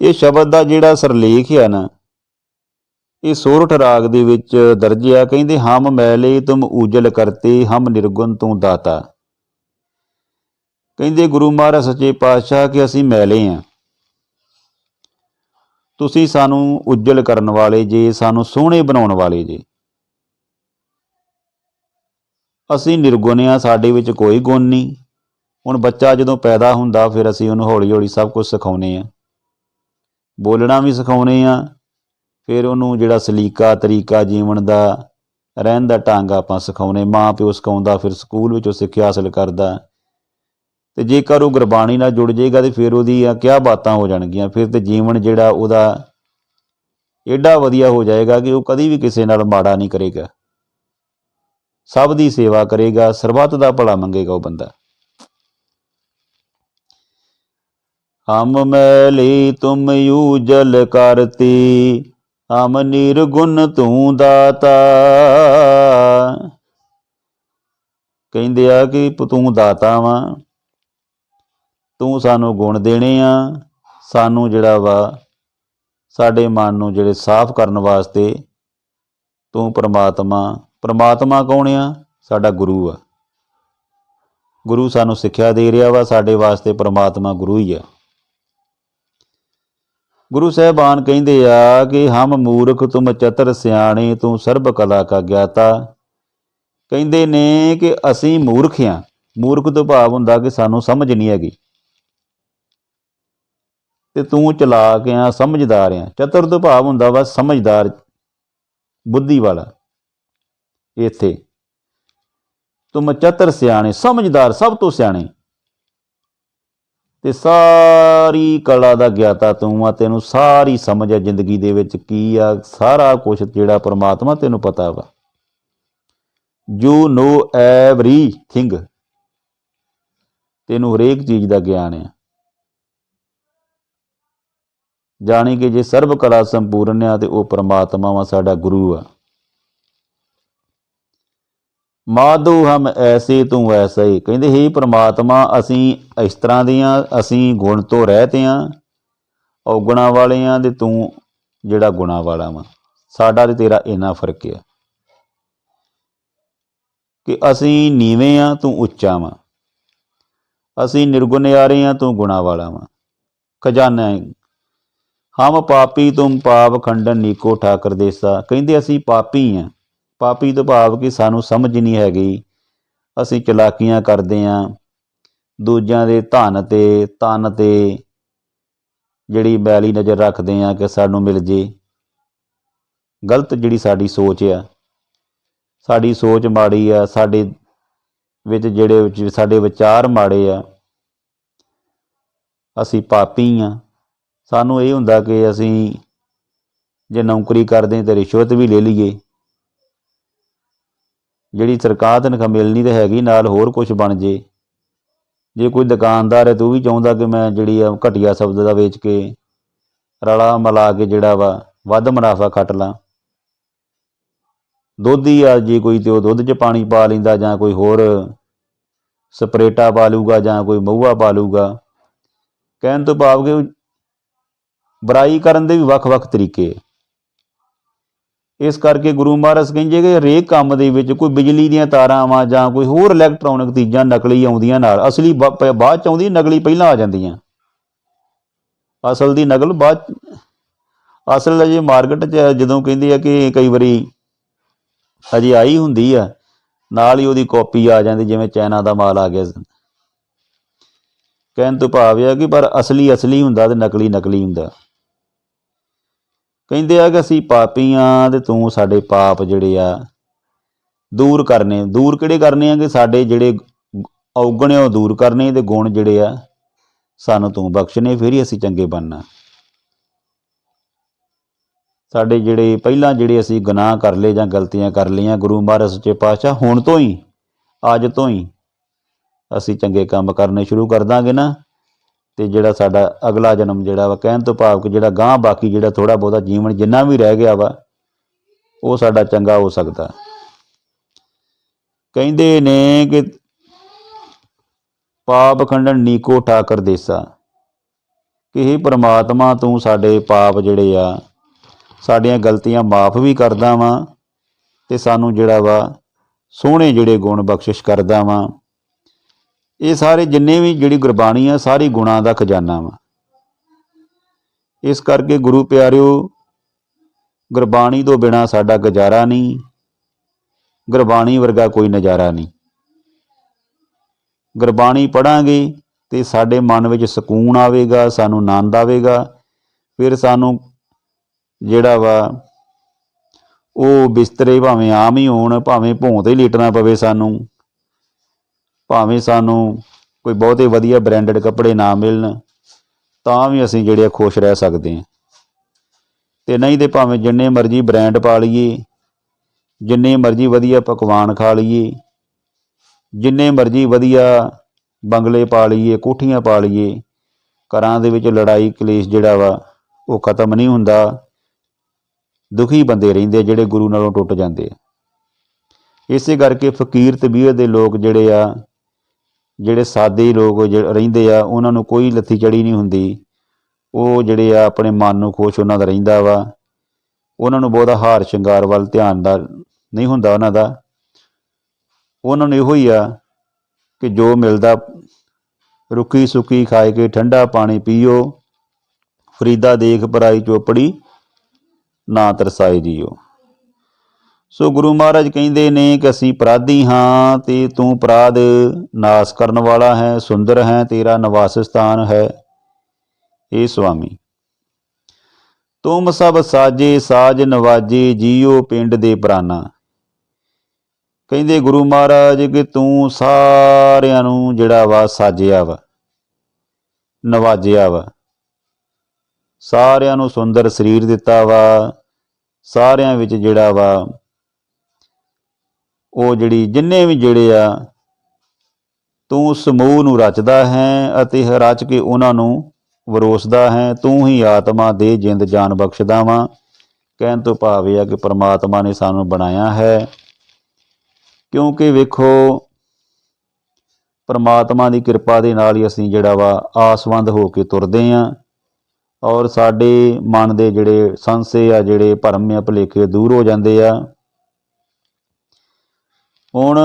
ਇਹ ਸ਼ਬਦ ਦਾ ਜਿਹੜਾ ਸਰਲੇਖ ਆ ਨਾ, ਇਹ ਸੋਰਠ ਰਾਗ ਦੇ ਵਿੱਚ ਦਰਜ ਆ, ਕਹਿੰਦੇ, ਹਮ ਮੈਲੇ ਤੁਮ ਉਜਲ ਕਰਤੇ, ਹਮ ਨਿਰਗੁਣ ਤੂੰ ਦਾਤਾ। ਕਹਿੰਦੇ, ਗੁਰੂ ਮਹਾਰਾਜ ਸੱਚੇ ਪਾਤਸ਼ਾਹ ਕਿ ਅਸੀਂ ਮੈਲੇ ਆ। ਤੁਸੀਂ ਸਾਨੂੰ ਉਜਲ ਕਰਨ ਵਾਲੇ ਜੇ, ਸਾਨੂੰ ਸੋਹਣੇ ਬਣਾਉਣ ਵਾਲੇ ਜੇ। ਅਸੀਂ ਨਿਰਗੁਣ ਆ, ਸਾਡੇ ਵਿੱਚ ਕੋਈ ਗੁਣ ਨਹੀਂ। ਹੁਣ ਬੱਚਾ ਜਦੋਂ ਪੈਦਾ ਹੁੰਦਾ, ਫਿਰ ਅਸੀਂ ਉਹਨੂੰ ਹੌਲੀ ਹੌਲੀ ਸਭ ਕੁਝ ਸਿਖਾਉਨੇ ਆ। ਬੋਲਣਾ ਵੀ ਸਿਖਾਉਨੇ ਆ, ਫਿਰ ਉਹਨੂੰ ਜਿਹੜਾ ਸਲੀਕਾ ਤਰੀਕਾ ਜੀਵਨ ਦਾ, ਰਹਿਣ ਦਾ ਢੰਗ ਆਪਾਂ ਸਿਖਾਉਨੇ ਮਾਂ ਪਿਓ ਸਿਖਾਉਂਦਾ, ਫਿਰ ਸਕੂਲ ਵਿੱਚ ਉਹ ਸਿੱਖਿਆ ਹਾਸਲ ਕਰਦਾ। ਤੇ ਜੇਕਰ ਉਹ ਗੁਰਬਾਣੀ ਨਾਲ ਜੁੜ ਜਾਏਗਾ ਤੇ ਫਿਰ ਉਹਦੀ ਆ ਕਿਆ ਬਾਤਾਂ ਹੋ ਜਾਣਗੀਆਂ, ਫਿਰ ਤੇ ਜੀਵਨ ਜਿਹੜਾ ਉਹਦਾ ਏਡਾ ਵਧੀਆ ਹੋ ਜਾਏਗਾ ਕਿ ਉਹ ਕਦੀ ਵੀ ਕਿਸੇ ਨਾਲ ਮਾੜਾ ਨਹੀਂ ਕਰੇਗਾ। ਸਭ ਦੀ ਸੇਵਾ ਕਰੇਗਾ, ਸਰਬੱਤ ਦਾ ਭਲਾ ਮੰਗੇਗਾ ਉਹ ਬੰਦਾ। ਹਮ ਮੈਲੀ ਤੁਮ ਯੂਜਲ ਕਰਤੀ, ਹਮ ਨਿਰਗੁਣ ਤੂੰ ਦਾਤਾ। ਕਹਿੰਦੇ ਆ ਕਿ ਤੂੰ ਦਾਤਾ ਵਾ। ਤੂੰ ਸਾਨੂੰ ਗੁਣ ਦੇਣੇ ਆ। ਸਾਨੂੰ ਜਿਹੜਾ ਵਾ, ਸਾਡੇ ਮਨ ਨੂੰ ਜਿਹੜੇ ਸਾਫ਼ ਕਰਨ ਵਾਸਤੇ ਤੂੰ ਪ੍ਰਮਾਤਮਾ ਪ੍ਰਮਾਤਮਾ ਕੌਣ ਆ? ਸਾਡਾ ਗੁਰੂ ਆ। ਗੁਰੂ ਸਾਨੂੰ ਸਿੱਖਿਆ ਦੇ ਰਿਹਾ ਵਾ, ਸਾਡੇ ਵਾਸਤੇ ਪ੍ਰਮਾਤਮਾ ਗੁਰੂ ਹੀ ਆ। ਗੁਰੂ ਸਾਹਿਬਾਨ ਕਹਿੰਦੇ ਆ ਕਿ ਹਮ ਮੂਰਖ ਤੁਮ ਚਤਰ ਸਿਆਣੇ, ਤੂੰ ਸਰਬ ਕਲਾ ਕਾ ਗਿਆਤਾ। ਕਹਿੰਦੇ ਨੇ ਕਿ ਅਸੀਂ ਮੂਰਖ ਆ। ਮੂਰਖ ਤੋਂ ਭਾਵ ਹੁੰਦਾ ਕਿ ਸਾਨੂੰ ਸਮਝ ਨਹੀਂ ਹੈਗੀ। ਤੇ ਤੂੰ ਚਲਾਕ ਆ, ਸਮਝਦਾਰ ਆ। ਚਤਰ ਤੋਂ ਭਾਵ ਹੁੰਦਾ ਵਾ ਸਮਝਦਾਰ, ਬੁੱਧੀ ਵਾਲਾ। ਇੱਥੇ, ਤੁਮ ਚਤਰ ਸਿਆਣੇ, ਸਮਝਦਾਰ ਸਭ ਤੋਂ ਸਿਆਣੇ। ਤੇ ਸਾਰੀ ਕਲਾ ਦਾ ਗਿਆਤਾ ਤੂੰ ਆ, ਤੈਨੂੰ ਸਾਰੀ ਸਮਝ ਆ ਜ਼ਿੰਦਗੀ ਦੇ ਵਿੱਚ ਕੀ ਆ, ਸਾਰਾ ਕੁਝ ਜਿਹੜਾ ਪਰਮਾਤਮਾ ਤੈਨੂੰ ਪਤਾ ਵਾ। ਯੂ ਨੋ ਐਵਰੀਥਿੰਗ ਤੈਨੂੰ ਹਰੇਕ ਚੀਜ਼ ਦਾ ਗਿਆਨ ਆ। ਜਾਣੀ ਕਿ ਜੇ ਸਰਬ ਕਲਾ ਸੰਪੂਰਨ ਆ ਤੇ ਉਹ ਪਰਮਾਤਮਾ ਵਾ ਸਾਡਾ ਗੁਰੂ ਆ। ਮਾਧੂ ਹਮ ਐਸੇ ਤੂੰ ਐਸਾ ਹੀ ਕਹਿੰਦੇ, ਹੀ ਪ੍ਰਮਾਤਮਾ, ਅਸੀਂ ਇਸ ਤਰ੍ਹਾਂ ਦੀਆਂ ਅਸੀਂ ਗੁਣ ਤੋਂ ਰਹਿਤੇ ਆ। ਔਗਣਾ ਵਾਲੇ ਆ ਤੇ ਤੂੰ ਜਿਹੜਾ ਗੁਣਾ ਵਾਲਾ ਵਾ। ਸਾਡਾ ਤੇ ਤੇਰਾ ਇੰਨਾ ਫ਼ਰਕ ਹੈ ਕਿ ਅਸੀਂ ਨੀਵੇਂ ਆ, ਤੂੰ ਉੱਚਾ ਵਾ। ਅਸੀਂ ਨਿਰਗੁਣਿਆਰੇ ਆ, ਤੂੰ ਗੁਣਾ ਵਾਲਾ ਵਾ। ਖਜ਼ਾਨਾ ਹਮ ਪਾਪੀ ਤੁਮ ਪਾਪ ਖੰਡਨ ਨੀਕੋ ਠਾਕਰ ਦੇਸਾ। ਕਹਿੰਦੇ, ਅਸੀਂ ਪਾਪੀ ਆ। ਪਾਪੀ ਤੋਂ ਭਾਵ ਕਿ ਸਾਨੂੰ ਸਮਝ ਨਹੀਂ ਹੈਗੀ। ਅਸੀਂ ਚਲਾਕੀਆਂ ਕਰਦੇ ਆਂ। ਦੂਜਿਆਂ ਦੇ ਧਨ ਤੇ ਤਨ ਤੇ ਜਿਹੜੀ ਬੈਲੀ ਨਜ਼ਰ ਰੱਖਦੇ ਆਂ ਕਿ ਸਾਨੂੰ ਮਿਲ ਜੇ। ਗਲਤ ਜਿਹੜੀ ਸਾਡੀ ਸੋਚ ਆ। ਸਾਡੀ ਸੋਚ ਮਾੜੀ ਆ। ਸਾਡੇ ਵਿੱਚ ਜਿਹੜੇ ਸਾਡੇ ਵਿਚਾਰ ਮਾੜੇ ਆ। ਅਸੀਂ ਪਾਪੀ ਆ। ਸਾਨੂੰ ਇਹ ਹੁੰਦਾ ਕਿ ਅਸੀਂ ਜੇ ਨੌਕਰੀ ਕਰਦੇ ਤੇ ਰਿਸ਼ਵਤ ਵੀ ਲੈ ਲਈਏ। ਜਿਹੜੀ ਸਰਕਾਰ ਤਨਖਾਹ ਮਿਲਣੀ ਤੇ ਹੈਗੀ, ਨਾਲ ਹੋਰ ਕੁਝ ਬਣ ਜੇ। ਜੇ ਕੋਈ ਦੁਕਾਨਦਾਰ ਹੈ, ਤੂੰ ਵੀ ਚਾਹੁੰਦਾ ਕਿ ਮੈਂ ਜਿਹੜੀ ਆ ਘਟੀਆ ਸ਼ਬਦ ਦਾ ਵੇਚ ਕੇ ਰਲਾ ਮਿਲਾ ਕੇ ਜਿਹੜਾ ਵਾ, ਵੱਧ ਮੁਨਾਫਾ ਖੱਟ ਲਾਂ। ਦੁੱਧ ਹੀ ਆ, ਜੇ ਕੋਈ ਤੇ ਉਹ ਦੁੱਧ 'ਚ ਪਾਣੀ ਪਾ ਲੈਂਦਾ ਜਾਂ ਕੋਈ ਹੋਰ ਸਪਰੇਟਾ ਪਾ ਲੂਗਾ ਜਾਂ ਕੋਈ ਮਹੂਆ ਪਾ ਲੂਗਾ ਕਹਿਣ ਤੋਂ ਭਾਵ ਕਿ ਬੁਰਾਈ ਕਰਨ ਦੇ ਵੀ ਵੱਖ-ਵੱਖ ਤਰੀਕੇ ਇਸ ਕਰਕੇ ਗੁਰੂ ਮਹਾਰਾਜ ਕਹਿੰਦੇ ਕਿ ਹਰੇਕ ਕੰਮ ਦੇ ਵਿੱਚ ਕੋਈ ਬਿਜਲੀ ਦੀਆਂ ਤਾਰਾਂ ਵਾਂ ਜਾਂ ਕੋਈ ਹੋਰ ਇਲੈਕਟ੍ਰੋਨਿਕ ਚੀਜ਼ਾਂ ਨਕਲੀ ਆਉਂਦੀਆਂ ਨਾਲ, ਅਸਲੀ ਬਾ- ਪ- ਬਾਅਦ ਚ ਆਉਂਦੀ, ਨਕਲੀ ਪਹਿਲਾਂ ਆ ਜਾਂਦੀਆਂ। ਅਸਲ ਦੀ ਨਕਲ ਬਾਅਦ ਚ- ਅਸਲ ਅਜੇ ਮਾਰਕੀਟ 'ਚ ਜਦੋਂ ਕਹਿੰਦੇ ਆ ਕਿ ਕਈ ਵਾਰੀ ਅਜੇ ਆਈ ਹੁੰਦੀ ਆ, ਨਾਲ ਹੀ ਉਹਦੀ ਕਾਪੀ ਆ ਜਾਂਦੀ, ਜਿਵੇਂ ਚਾਈਨਾ ਦਾ ਮਾਲ ਆ ਗਿਆ। ਕਹਿਣ ਤੋਂ ਭਾਵ ਇਹ ਆ ਕਿ ਪਰ ਅਸਲੀ ਅਸਲੀ ਹੁੰਦਾ ਤੇ ਨਕਲੀ ਨਕਲੀ ਹੁੰਦਾ। ਕਹਿੰਦੇ ਆ ਕਿ ਅਸੀਂ ਪਾਪੀ ਆ ਤੇ ਤੂੰ ਸਾਡੇ ਪਾਪ ਜਿਹੜੇ ਆ ਦੂਰ ਕਰਨੇ। ਦੂਰ ਕਿਹੜੇ ਕਰਨੇ ਆ ਕਿ ਸਾਡੇ ਜਿਹੜੇ ਔਗਣੇ ਉਹ ਦੂਰ ਕਰਨੇ ਤੇ ਗੁਣ ਜਿਹੜੇ ਆ, ਸਾਨੂੰ ਤੂੰ ਬਖਸ਼ਣੇ ਫਿਰ ਹੀ ਅਸੀਂ ਚੰਗੇ ਬਣਨਾ। ਸਾਡੇ ਜਿਹੜੇ ਪਹਿਲਾਂ ਜਿਹੜੇ ਅਸੀਂ ਗੁਨਾਹ ਕਰ ਲਏ ਜਾਂ ਗਲਤੀਆਂ ਕਰ ਲਈਆਂ, ਗੁਰੂ ਮਹਾਰਾਜ ਸੱਚੇ ਪਾਤਸ਼ਾਹ, ਹੁਣ ਤੋਂ ਹੀ, ਅੱਜ ਤੋਂ ਹੀ ਅਸੀਂ ਚੰਗੇ ਕੰਮ ਕਰਨੇ ਸ਼ੁਰੂ ਕਰ ਦਾਂਗੇ ਨਾ। ਤੇ ਜਿਹੜਾ ਸਾਡਾ ਅਗਲਾ ਜਨਮ ਜਿਹੜਾ ਵਾ, ਕਹਿਣ ਤੋਂ ਭਾਵ ਕਿ ਜਿਹੜਾ ਗਾਂ ਬਾਕੀ ਜਿਹੜਾ ਥੋੜਾ ਬਹੁਤਾ ਜੀਵਨ ਜਿੰਨਾ ਵੀ ਰਹਿ ਗਿਆ ਵਾ, ਉਹ ਸਾਡਾ ਚੰਗਾ ਹੋ ਸਕਦਾ। ਕਹਿੰਦੇ ਨੇ ਕਿ ਪਾਪ ਖੰਡਨ ਨੀਕੋ ਠਾਕਰ ਦੇਸਾ, ਕਿ ਇਹ ਪ੍ਰਮਾਤਮਾ ਤੂੰ ਸਾਡੇ ਪਾਪ ਜਿਹੜੇ ਆ, ਸਾਡੀਆਂ ਗਲਤੀਆਂ ਮਾਫ ਵੀ ਕਰਦਾ ਵਾਂ ਤੇ ਸਾਨੂੰ ਜਿਹੜਾ ਵਾ ਸੋਹਣੇ ਜਿਹੜੇ ਗੁਣ ਬਖਸ਼ਿਸ਼ ਕਰਦਾ ਵਾਂ। ਇਹ ਸਾਰੇ ਜਿੰਨੇ ਵੀ ਜਿਹੜੀ ਗੁਰਬਾਣੀ ਆ, ਸਾਰੀ ਗੁਣਾਂ ਦਾ ਖਜ਼ਾਨਾ ਵਾ। ਇਸ ਕਰਕੇ ਗੁਰੂ ਪਿਆਰਿਓ, ਗੁਰਬਾਣੀ ਤੋਂ ਬਿਨਾ ਸਾਡਾ ਗੁਜ਼ਾਰਾ ਨਹੀਂ, ਗੁਰਬਾਣੀ ਵਰਗਾ ਕੋਈ ਨਜ਼ਾਰਾ ਨਹੀਂ। ਗੁਰਬਾਣੀ ਪੜਾਂਗੇ ਤੇ ਸਾਡੇ ਮਨ ਵਿੱਚ ਸਕੂਨ ਆਵੇਗਾ, ਸਾਨੂੰ ਆਨੰਦ ਆਵੇਗਾ, ਫਿਰ ਸਾਨੂੰ ਜਿਹੜਾ ਵਾ, ਉਹ ਬਿਸਤਰੇ ਭਾਵੇਂ ਆਮ ਹੀ ਹੋਣ, ਭਾਵੇਂ ਭੋਂ ਤੇ ਹੀ ਲੇਟਣਾ ਪਵੇ ਸਾਨੂੰ। ਭਾਵੇਂ ਸਾਨੂੰ ਕੋਈ ਬਹੁਤੇ ਵਧੀਆ ਬ੍ਰਾਂਡਡ ਕੱਪੜੇ ਨਾ ਮਿਲਣ, ਤਾਂ ਵੀ ਅਸੀਂ ਜਿਹੜੇ ਆ ਖੁਸ਼ ਰਹਿ ਸਕਦੇ ਹਾਂ। ਤੇ ਨਹੀਂ ਤੇ ਭਾਵੇਂ ਜਿੰਨੇ ਮਰਜ਼ੀ ਬ੍ਰਾਂਡ ਪਾ ਲਈਏ, ਜਿੰਨੇ ਮਰਜ਼ੀ ਵਧੀਆ ਪਕਵਾਨ ਖਾ ਲਈਏ, ਜਿੰਨੇ ਮਰਜ਼ੀ ਵਧੀਆ ਬੰਗਲੇ ਪਾ ਲਈਏ, ਕੋਠੀਆਂ ਪਾ ਲਈਏ, ਘਰਾਂ ਦੇ ਵਿੱਚ ਲੜਾਈ ਕਲੇਸ਼ ਜਿਹੜਾ ਵਾ, ਉਹ ਖਤਮ ਨਹੀਂ ਹੁੰਦਾ। ਦੁਖੀ ਬੰਦੇ ਰਹਿੰਦੇ ਜਿਹੜੇ ਗੁਰੂ ਨਾਲੋਂ ਟੁੱਟ ਜਾਂਦੇ ਆ। ਇਸੇ ਕਰਕੇ ਫਕੀਰ ਤਬੀਅਤ ਦੇ ਲੋਕ ਜਿਹੜੇ ਆ ਜਿਹੜੇ ਸਾਦੇ ਲੋਕ ਜਿਹੜੇ ਰਹਿੰਦੇ ਆ, ਉਹਨਾਂ ਨੂੰ ਕੋਈ ਲੱਥੀ ਚੜੀ ਨਹੀਂ ਹੁੰਦੀ। ਉਹ ਜਿਹੜੇ ਆ, ਆਪਣੇ ਮਨ ਨੂੰ ਖੁਸ਼ ਉਹਨਾਂ ਦਾ ਰਹਿੰਦਾ ਵਾ। ਉਹਨਾਂ ਨੂੰ ਬਹੁਤਾ ਹਾਰ ਸ਼ਿੰਗਾਰ ਵੱਲ ਧਿਆਨ ਦਾ ਨਹੀਂ ਹੁੰਦਾ ਉਹਨਾਂ ਦਾ। ਉਹਨਾਂ ਨੂੰ ਇਹੋ ਹੀ ਆ ਕਿ ਜੋ ਮਿਲਦਾ ਰੁੱਕੀ ਸੁੱਕੀ ਖਾਏ ਕੇ ਠੰਡਾ ਪਾਣੀ ਪੀਓ, ਫਰੀਦਾ ਦੇਖ ਪਰਾਈ ਚੋਪੜੀ, ਨਾ ਤਰਸਾਏ ਜੀਓ। ਸੋ ਗੁਰੂ ਮਹਾਰਾਜ ਕਹਿੰਦੇ ਨੇ ਕਿ ਅਸੀਂ ਅਪਰਾਧੀ ਹਾਂ ਤੇ ਤੂੰ ਅਪਰਾਧ ਨਾਸ ਕਰਨ ਵਾਲਾ ਹੈ, ਸੁੰਦਰ ਹੈ, ਤੇਰਾ ਨਿਵਾਸ ਸਥਾਨ ਹੈ। ਏ ਸੁਆਮੀ। ਤੁਮ ਸਭ ਸਾਜੇ, ਸਾਜ ਨਵਾਜੇ ਜੀਓ ਪਿੰਡ ਦੇ ਪ੍ਰਾਨਾ ਕਹਿੰਦੇ ਗੁਰੂ ਮਹਾਰਾਜ ਕਿ ਤੂੰ ਸਾਰਿਆਂ ਨੂੰ ਜਿਹੜਾ ਵਾ ਸਾਜਿਆ ਵਾ, ਨਵਾਜਿਆ ਵਾ। ਸਾਰਿਆਂ ਨੂੰ ਸੁੰਦਰ ਸਰੀਰ ਦਿੱਤਾ ਵਾ, ਸਾਰਿਆਂ ਵਿੱਚ ਜਿਹੜਾ ਵਾ ਉਹ ਜਿਹੜੀ ਜਿੰਨੇ ਵੀ ਜਿਹੜੇ ਆ, ਤੂੰ ਸਮੂਹ ਨੂੰ ਰਚਦਾ ਹੈ ਅਤੇ ਰਚ ਕੇ ਉਹਨਾਂ ਨੂੰ ਵਰੋਸਦਾ ਹੈ, ਤੂੰ ਹੀ ਆਤਮਾ ਦੇ ਜਿੰਦ ਜਾਨ ਬਖਸ਼ਦਾ ਵਾਂ। ਕਹਿਣ ਤੋਂ ਭਾਵ ਇਹ ਆ ਕਿ ਪ੍ਰਮਾਤਮਾ ਨੇ ਸਾਨੂੰ ਬਣਾਇਆ ਹੈ। ਕਿਉਂਕਿ ਵੇਖੋ, ਪਰਮਾਤਮਾ ਦੀ ਕਿਰਪਾ ਦੇ ਨਾਲ ਹੀ ਅਸੀਂ ਜਿਹੜਾ ਵਾ ਆਸਵੰਦ ਹੋ ਕੇ ਤੁਰਦੇ ਆਂ ਔਰ ਸਾਡੇ ਮਨ ਦੇ ਜਿਹੜੇ ਸੰਸੇ ਆ, ਜਿਹੜੇ ਭਰਮ ਆ, ਭੁਲੇਖੇ ਦੂਰ ਹੋ ਜਾਂਦੇ ਆ। ਹੁਣ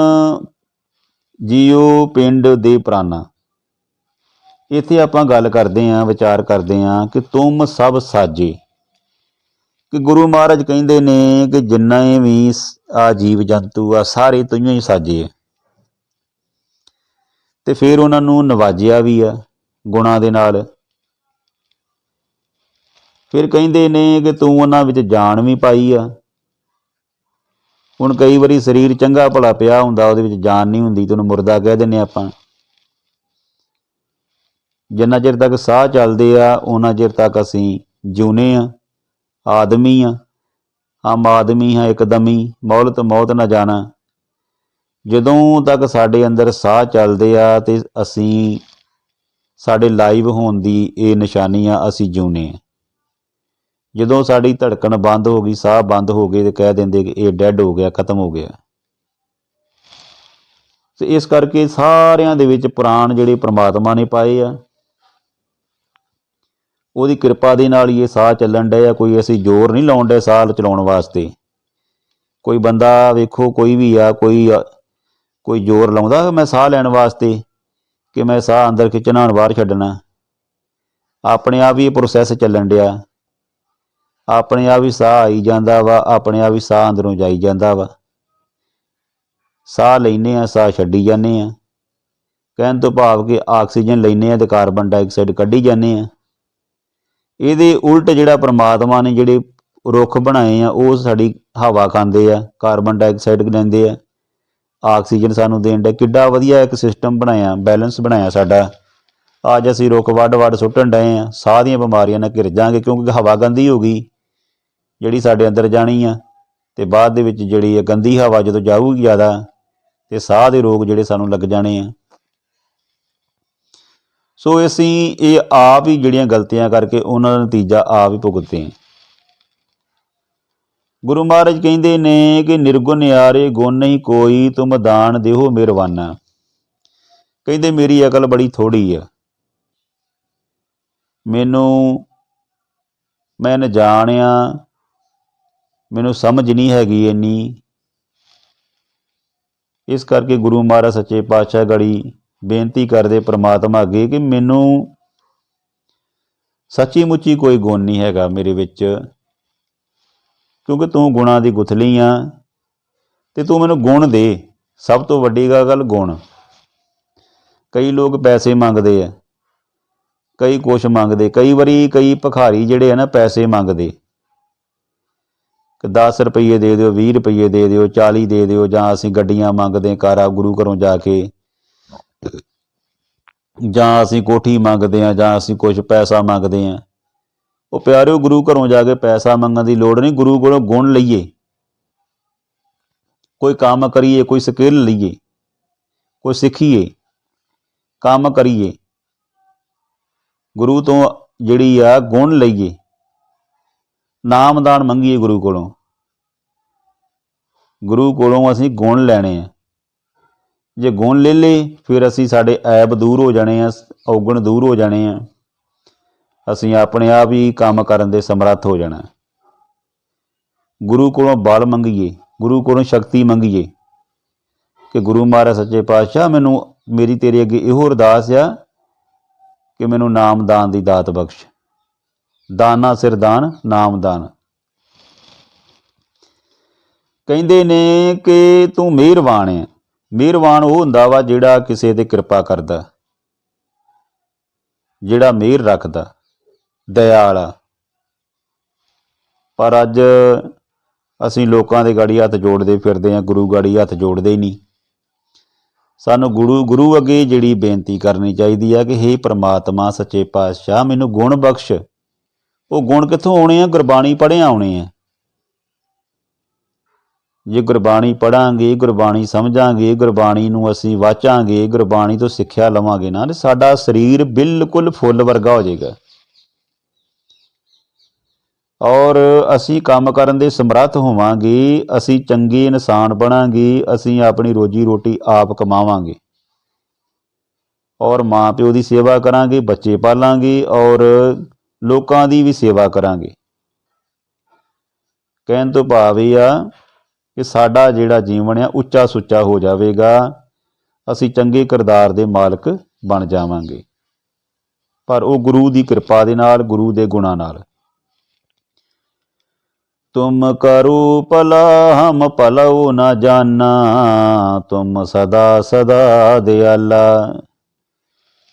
ਜੀਓ ਪਿੰਡ ਦੇ ਪ੍ਰਾਨਾ ਇੱਥੇ ਆਪਾਂ ਗੱਲ ਕਰਦੇ ਆਂ ਵਿਚਾਰ ਕਰਦੇ ਆਂ ਕਿ ਤੁਮ ਸਭ ਸਾਜੇ। ਕਿ ਗੁਰੂ ਮਹਾਰਾਜ ਕਹਿੰਦੇ ਨੇ ਕਿ ਜਿੰਨੇ ਵੀ ਆ ਜੀਵ ਜੰਤੂ ਆ, ਸਾਰੇ ਤੁਈਓ ਹੀ ਸਾਜੇ ਆ। ਤੇ ਫਿਰ ਉਹਨਾਂ ਨੂੰ ਨਵਾਜਿਆ ਵੀ ਆ ਗੁਣਾਂ ਦੇ ਨਾਲ। ਫਿਰ ਕਹਿੰਦੇ ਨੇ ਕਿ ਤੂੰ ਉਹਨਾਂ ਵਿੱਚ ਜਾਨ ਵੀ ਪਾਈ ਆ ਹੁਣ ਕਈ ਵਾਰੀ ਸਰੀਰ ਚੰਗਾ ਭਲਾ ਪਿਆ ਹੁੰਦਾ, ਉਹਦੇ ਵਿੱਚ ਜਾਨ ਨਹੀਂ ਹੁੰਦੀ ਤੇ ਉਹਨੂੰ ਮੁਰਦਾ ਕਹਿ ਦਿੰਨੇ ਆਪਾਂ। ਜਿੰਨਾ ਚਿਰ ਤੱਕ ਸਾਹ ਚੱਲਦੇ ਆ, ਉਹਨਾਂ ਚਿਰ ਤੱਕ ਅਸੀਂ ਜਿਉਨੇ ਆ, ਆਦਮੀ ਆ, ਆਮ ਆਦਮੀ ਹਾਂ, ਇੱਕਦਮੀ ਮੌਲਤ ਮੌਤ ਨਾ ਜਾਣਾ। ਜਦੋਂ ਤੱਕ ਸਾਡੇ ਅੰਦਰ ਸਾਹ ਚੱਲਦੇ ਆ ਤੇ ਅਸੀਂ, ਸਾਡੇ ਲਾਈਵ ਹੋਣ ਦੀ ਇਹ ਨਿਸ਼ਾਨੀ ਆ, ਅਸੀਂ ਜਿਉਨੇ ਆ। ਜਦੋਂ ਸਾਡੀ ਧੜਕਣ ਬੰਦ ਹੋ ਗਈ, ਸਾਹ ਬੰਦ ਹੋ ਗਏ ਤੇ ਕਹਿ ਦਿੰਦੇ ਕਿ ਇਹ ਡੈੱਡ ਹੋ ਗਿਆ, ਖਤਮ ਹੋ ਗਿਆ। ਤੇ ਇਸ ਕਰਕੇ ਸਾਰਿਆਂ ਦੇ ਵਿੱਚ ਪ੍ਰਾਣ ਜਿਹੜੇ ਪ੍ਰਮਾਤਮਾ ਨੇ ਪਾਏ ਆ। ਉਹਦੀ ਕਿਰਪਾ ਦੇ ਨਾਲ ਹੀ ਇਹ ਸਾਹ ਚੱਲਣ ਡਿਆ, ਕੋਈ ਅਸੀਂ ਜ਼ੋਰ ਨਹੀਂ ਲਾਉਣ ਡਿਆ ਸਾਹ ਚਲਾਉਣ ਵਾਸਤੇ। ਕੋਈ ਬੰਦਾ ਵੇਖੋ, ਕੋਈ ਵੀ ਆ, ਕੋਈ ਕੋਈ ਜ਼ੋਰ ਲਾਉਂਦਾ, ਮੈਂ ਸਾਹ ਲੈਣ ਵਾਸਤੇ ਕਿ ਮੈਂ ਸਾਹ ਅੰਦਰ ਖਿੱਚਣਾ, ਬਾਹਰ ਛੱਡਣਾ। ਆਪਣੇ ਆਪ ਹੀ ਇਹ ਪ੍ਰੋਸੈਸ ਚੱਲਣ ਡਿਆ। ਆਪਣੇ ਆਪ ਹੀ ਸਾਹ ਆਈ ਜਾਂਦਾ ਵਾ, ਆਪਣੇ ਆਪ ਹੀ ਸਾਹ ਅੰਦਰੋਂ ਜਾਈ ਜਾਂਦਾ ਵਾ। ਸਾਹ ਲੈਨੇ ਆ, ਸਾਹ ਛੱਡੀ ਜਾਂਦੇ ਆ। ਕਹਿਣ ਤੋਂ ਭਾਵ ਕਿ ਆਕਸੀਜਨ ਲੈਨੇ ਆ ਤੇ ਕਾਰਬਨ ਡਾਈਆਕਸਾਈਡ ਕੱਢੀ ਜਾਂਦੇ ਆ। ਇਹਦੇ ਉਲਟ ਜਿਹੜਾ ਪ੍ਰਮਾਤਮਾ ਨੇ ਜਿਹੜੇ ਰੁੱਖ ਬਣਾਏ ਆ, ਉਹ ਸਾਡੀ ਹਵਾ ਖਾਂਦੇ ਆ, ਕਾਰਬਨ ਡਾਈਆਕਸਾਈਡ ਲੈਂਦੇ ਆ। ਆਕਸੀਜਨ ਸਾਨੂੰ ਦੇਣ ਦਾ ਕਿੱਡਾ ਵਧੀਆ ਇੱਕ ਸਿਸਟਮ ਬਣਾਇਆ, ਬੈਲੈਂਸ ਬਣਾਇਆ ਸਾਡਾ। ਅੱਜ ਅਸੀਂ ਰੁੱਖ ਵੱਢ ਵੱਢ ਸੁੱਟਣ ਡਏ ਆ, ਸਾਹ ਦੀਆਂ ਬਿਮਾਰੀਆਂ ਨਾਲ ਘਿਰ ਜਾਾਂਗੇ ਕਿਉਂਕਿ ਹਵਾ ਗੰਦੀ ਹੋ ਗਈ। ਜਿਹੜੀ ਸਾਡੇ ਅੰਦਰ ਜਾਣੀ ਆ, ਤੇ ਬਾਅਦ ਦੇ ਵਿੱਚ ਜਿਹੜੀ ਇਹ ਗੰਦੀ ਹਵਾ ਜਦੋਂ ਜਾਊਗੀ ਜ਼ਿਆਦਾ, ਤੇ ਸਾਹ ਦੇ ਰੋਗ ਜਿਹੜੇ ਸਾਨੂੰ ਲੱਗ ਜਾਣੇ ਆ। ਸੋ ਅਸੀਂ ਇਹ ਆਪ ਹੀ ਜਿਹੜੀਆਂ ਗਲਤੀਆਂ ਕਰਕੇ ਉਹਨਾਂ ਦਾ ਨਤੀਜਾ ਆਪ ਹੀ ਭੁਗਤਦੇ ਹਾਂ। ਗੁਰੂ ਮਹਾਰਾਜ ਕਹਿੰਦੇ ਨੇ ਕਿ ਨਿਰਗੁਣ ਯਾਰੇ ਗੁਣ ਨਹੀਂ ਕੋਈ, ਤੁਮ ਦਾਨ ਦੇਹੋ ਮਿਹਰਵਾਨਾ ਕਹਿੰਦੇ ਮੇਰੀ ਅਕਲ ਬੜੀ ਥੋੜੀ ਆ। ਮੈਨੂੰ, ਮੈਂ ਜਾਣਿਆ ਮੈਨੂੰ ਸਮਝ ਨਹੀਂ ਹੈਗੀ ਇੰਨੀ। ਇਸ ਕਰਕੇ ਗੁਰੂ ਮਹਾਰਾਜ ਸੱਚੇ ਪਾਤਸ਼ਾਹ ਗੜੀ ਬੇਨਤੀ ਕਰਦੇ ਪ੍ਰਮਾਤਮਾ ਅੱਗੇ ਕਿ ਮੈਨੂੰ ਸੱਚੀ ਮੁੱਚੀ ਕੋਈ ਗੁਣ ਨਹੀਂ ਹੈਗਾ ਮੇਰੇ ਵਿੱਚ। ਕਿਉਂਕਿ ਤੂੰ ਗੁਣਾਂ ਦੀ ਗੁਥਲੀ ਆ ਤੇ ਤੂੰ ਮੈਨੂੰ ਗੁਣ ਦੇ। ਸਭ ਤੋਂ ਵੱਡੀ ਗੱਲ ਗੁਣ। ਕਈ ਲੋਕ ਪੈਸੇ ਮੰਗਦੇ ਆ, ਕਈ ਕੁਛ ਮੰਗਦੇ, ਕਈ ਵਾਰੀ ਕਈ ਭਿਖਾਰੀ ਜਿਹੜੇ ਆ ਨਾ ਪੈਸੇ ਮੰਗਦੇ। ਕਿ 10 ਰੁਪਏ ਦੇ ਦਿਓ 20 ਰੁਪਏ ਦੇ ਦਿਓ 40 ਦੇ ਦਿਓ, ਜਾਂ ਅਸੀਂ ਗੱਡੀਆਂ ਮੰਗਦੇ ਕਾਰਾ, ਗੁਰੂ ਘਰੋਂ ਜਾ ਕੇ। ਜਾਂ ਅਸੀਂ ਕੋਠੀ ਮੰਗਦੇ ਆ ਜਾਂ ਅਸੀਂ ਕੁਝ ਪੈਸਾ ਮੰਗਦੇ ਆ ਉਹ ਪਿਆਰਿਓ, ਗੁਰੂ ਘਰੋਂ ਜਾ ਕੇ ਪੈਸਾ ਮੰਗਣ ਦੀ ਲੋੜ ਨਹੀਂ, ਗੁਰੂ ਕੋਲੋਂ ਗੁਣ ਲਈਏ। ਕੋਈ ਕੰਮ ਕਰੀਏ, ਕੋਈ ਸਕਿੱਲ ਲਈਏ, ਕੋਈ ਸਿੱਖੀਏ, ਕੰਮ ਕਰੀਏ। ਗੁਰੂ ਤੋਂ ਜਿਹੜੀ ਆ, ਗੁਣ ਲਈਏ। ਨਾਮਦਾਨ ਮੰਗੀਏ ਗੁਰੂ ਕੋਲੋਂ। ਗੁਰੂ ਕੋਲੋਂ ਅਸੀਂ ਗੁਣ ਲੈਣੇ ਆ। ਜੇ ਗੁਣ ਲੈ ਲਏ, ਫਿਰ ਅਸੀਂ ਸਾਡੇ ਐਬ ਦੂਰ ਹੋ ਜਾਣੇ ਆ, ਔਗਣ ਦੂਰ ਹੋ ਜਾਣੇ ਆ। ਅਸੀਂ ਆਪਣੇ ਆਪ ਹੀ ਕੰਮ ਕਰਨ ਦੇ ਸਮਰੱਥ ਹੋ ਜਾਣਾ। ਗੁਰੂ ਕੋਲੋਂ ਬਲ ਮੰਗੀਏ, ਗੁਰੂ ਕੋਲੋਂ ਸ਼ਕਤੀ ਮੰਗੀਏ ਕਿ ਗੁਰੂ ਮਹਾਰਾਜ ਸੱਚੇ ਪਾਤਸ਼ਾਹ, ਮੈਨੂੰ, ਮੇਰੀ ਤੇਰੇ ਅੱਗੇ ਇਹੋ ਅਰਦਾਸ ਆ ਕਿ ਮੈਨੂੰ ਨਾਮਦਾਨ ਦੀ ਦਾਤ ਬਖਸ਼। ਦਾਨਾ ਸਿਰ ਦਾਨ, ਨਾਮਦਾਨ। ਕਹਿੰਦੇ ਨੇ ਕਿ ਤੂੰ ਮਿਹਰਬਾਨ ਹੈ ਮਿਹਰਬਾਨ ਉਹ ਹੁੰਦਾ ਵਾ ਜਿਹੜਾ ਕਿਸੇ ਤੇ ਕਿਰਪਾ ਕਰਦਾ, ਜਿਹੜਾ ਮਿਹਰ ਰੱਖਦਾ, ਦਇਆ ਵਾਲਾ। ਪਰ ਅੱਜ ਅਸੀਂ ਲੋਕਾਂ ਦੇ ਗਾੜੀ ਹੱਥ ਜੋੜਦੇ ਫਿਰਦੇ ਹਾਂ ਗੁਰੂ ਗਾੜੀ ਹੱਥ ਜੋੜਦੇ ਹੀ ਨਹੀਂ ਸਾਨੂੰ ਗੁਰੂ ਗੁਰੂ ਅੱਗੇ ਜਿਹੜੀ ਬੇਨਤੀ ਕਰਨੀ ਚਾਹੀਦੀ ਆ ਕਿ ਹੇ ਪ੍ਰਮਾਤਮਾ, ਸੱਚੇ ਪਾਤਸ਼ਾਹ, ਮੈਨੂੰ ਗੁਣ ਬਖਸ਼। ਉਹ ਗੁਣ ਕਿੱਥੋਂ ਆਉਣੇ ਆ? ਗੁਰਬਾਣੀ ਪੜ੍ਹਿਆ ਆਉਣੇ ਆ। ਜੇ ਗੁਰਬਾਣੀ ਪੜਾਂਗੇ, ਗੁਰਬਾਣੀ ਸਮਝਾਂਗੇ, ਗੁਰਬਾਣੀ ਨੂੰ ਅਸੀਂ ਵਾਚਾਂਗੇ, ਗੁਰਬਾਣੀ ਤੋਂ ਸਿੱਖਿਆ ਲਵਾਂਗੇ ਨਾ, ਤੇ ਸਾਡਾ ਸਰੀਰ ਬਿਲਕੁਲ ਫੁੱਲ ਵਰਗਾ ਹੋ ਜਾਏਗਾ। ਔਰ ਅਸੀਂ ਕੰਮ ਕਰਨ ਦੇ ਸਮਰੱਥ ਹੋਵਾਂਗੇ, ਅਸੀਂ ਚੰਗੇ ਇਨਸਾਨ ਬਣਾਂਗੇ, ਅਸੀਂ ਆਪਣੀ ਰੋਜੀ ਰੋਟੀ ਆਪ ਕਮਾਵਾਂਗੇ। ਔਰ ਮਾਂ ਪਿਓ ਦੀ ਸੇਵਾ ਕਰਾਂਗੇ, ਬੱਚੇ ਪਾਲਾਂਗੇ, ਔਰ ਲੋਕਾਂ ਦੀ ਵੀ ਸੇਵਾ ਕਰਾਂਗੇ। ਕਹਿਣ ਤੋਂ ਭਾਵ ਇਹ ਆ ਕਿ ਸਾਡਾ ਜਿਹੜਾ ਜੀਵਨ ਆ ਉੱਚਾ ਸੁੱਚਾ ਹੋ ਜਾਵੇਗਾ। ਅਸੀਂ ਚੰਗੇ ਕਿਰਦਾਰ ਦੇ ਮਾਲਕ ਬਣ ਜਾਵਾਂਗੇ। ਪਰ ਉਹ ਗੁਰੂ ਦੀ ਕਿਰਪਾ ਦੇ ਨਾਲ, ਗੁਰੂ ਦੇ ਗੁਣਾਂ ਨਾਲ। ਤੁਮ ਕਰੋ ਭਲਾ, ਹਮ ਭਲਉ ਨਾ ਜਾਣਾ ਤੁਮ ਸਦਾ ਸਦਾ ਦਿਆਲਾ।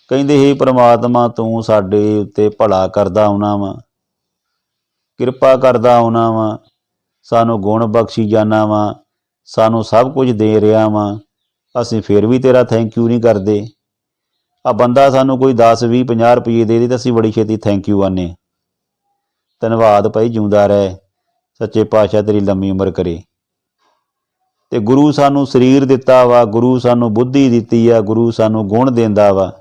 ਕਹਿੰਦੇ, ਹੀ ਪ੍ਰਮਾਤਮਾ, ਤੂੰ ਸਾਡੇ ਉੱਤੇ ਭਲਾ ਕਰਦਾ ਆਉਣਾ ਵਾ। ਕਿਰਪਾ ਕਰਦਾ ਆਉਣਾ ਵਾ। ਸਾਨੂੰ ਗੁਣ ਬਖਸ਼ੀ ਜਾਣਾ ਵਾ, ਸਾਨੂੰ ਸਭ ਕੁਝ ਦੇ ਰਿਹਾ ਵਾ, ਅਸੀਂ ਫਿਰ ਵੀ ਤੇਰਾ ਥੈਂਕ ਯੂ ਨਹੀਂ ਕਰਦੇ। ਆ ਬੰਦਾ ਸਾਨੂੰ ਕੋਈ 10 20 50 ਰੁਪਏ ਦੇ ਦੇ ਤਾਂ ਅਸੀਂ ਬੜੀ ਛੇਤੀ ਥੈਂਕ ਯੂ ਆਨੇ ਧੰਨਵਾਦ ਭਾਈ, ਜਿਉਂਦਾ ਰਹਿ, ਸੱਚੇ ਪਾਤਸ਼ਾਹ ਤੇਰੀ ਲੰਮੀ ਉਮਰ ਕਰੇ। ਤੇ ਗੁਰੂ ਸਾਨੂੰ ਸਰੀਰ ਦਿੱਤਾ ਵਾ, ਗੁਰੂ ਸਾਨੂੰ ਬੁੱਧੀ ਦਿੱਤੀ ਆ, ਗੁਰੂ ਸਾਨੂੰ ਗੁਣ ਦਿੰਦਾ ਵਾ।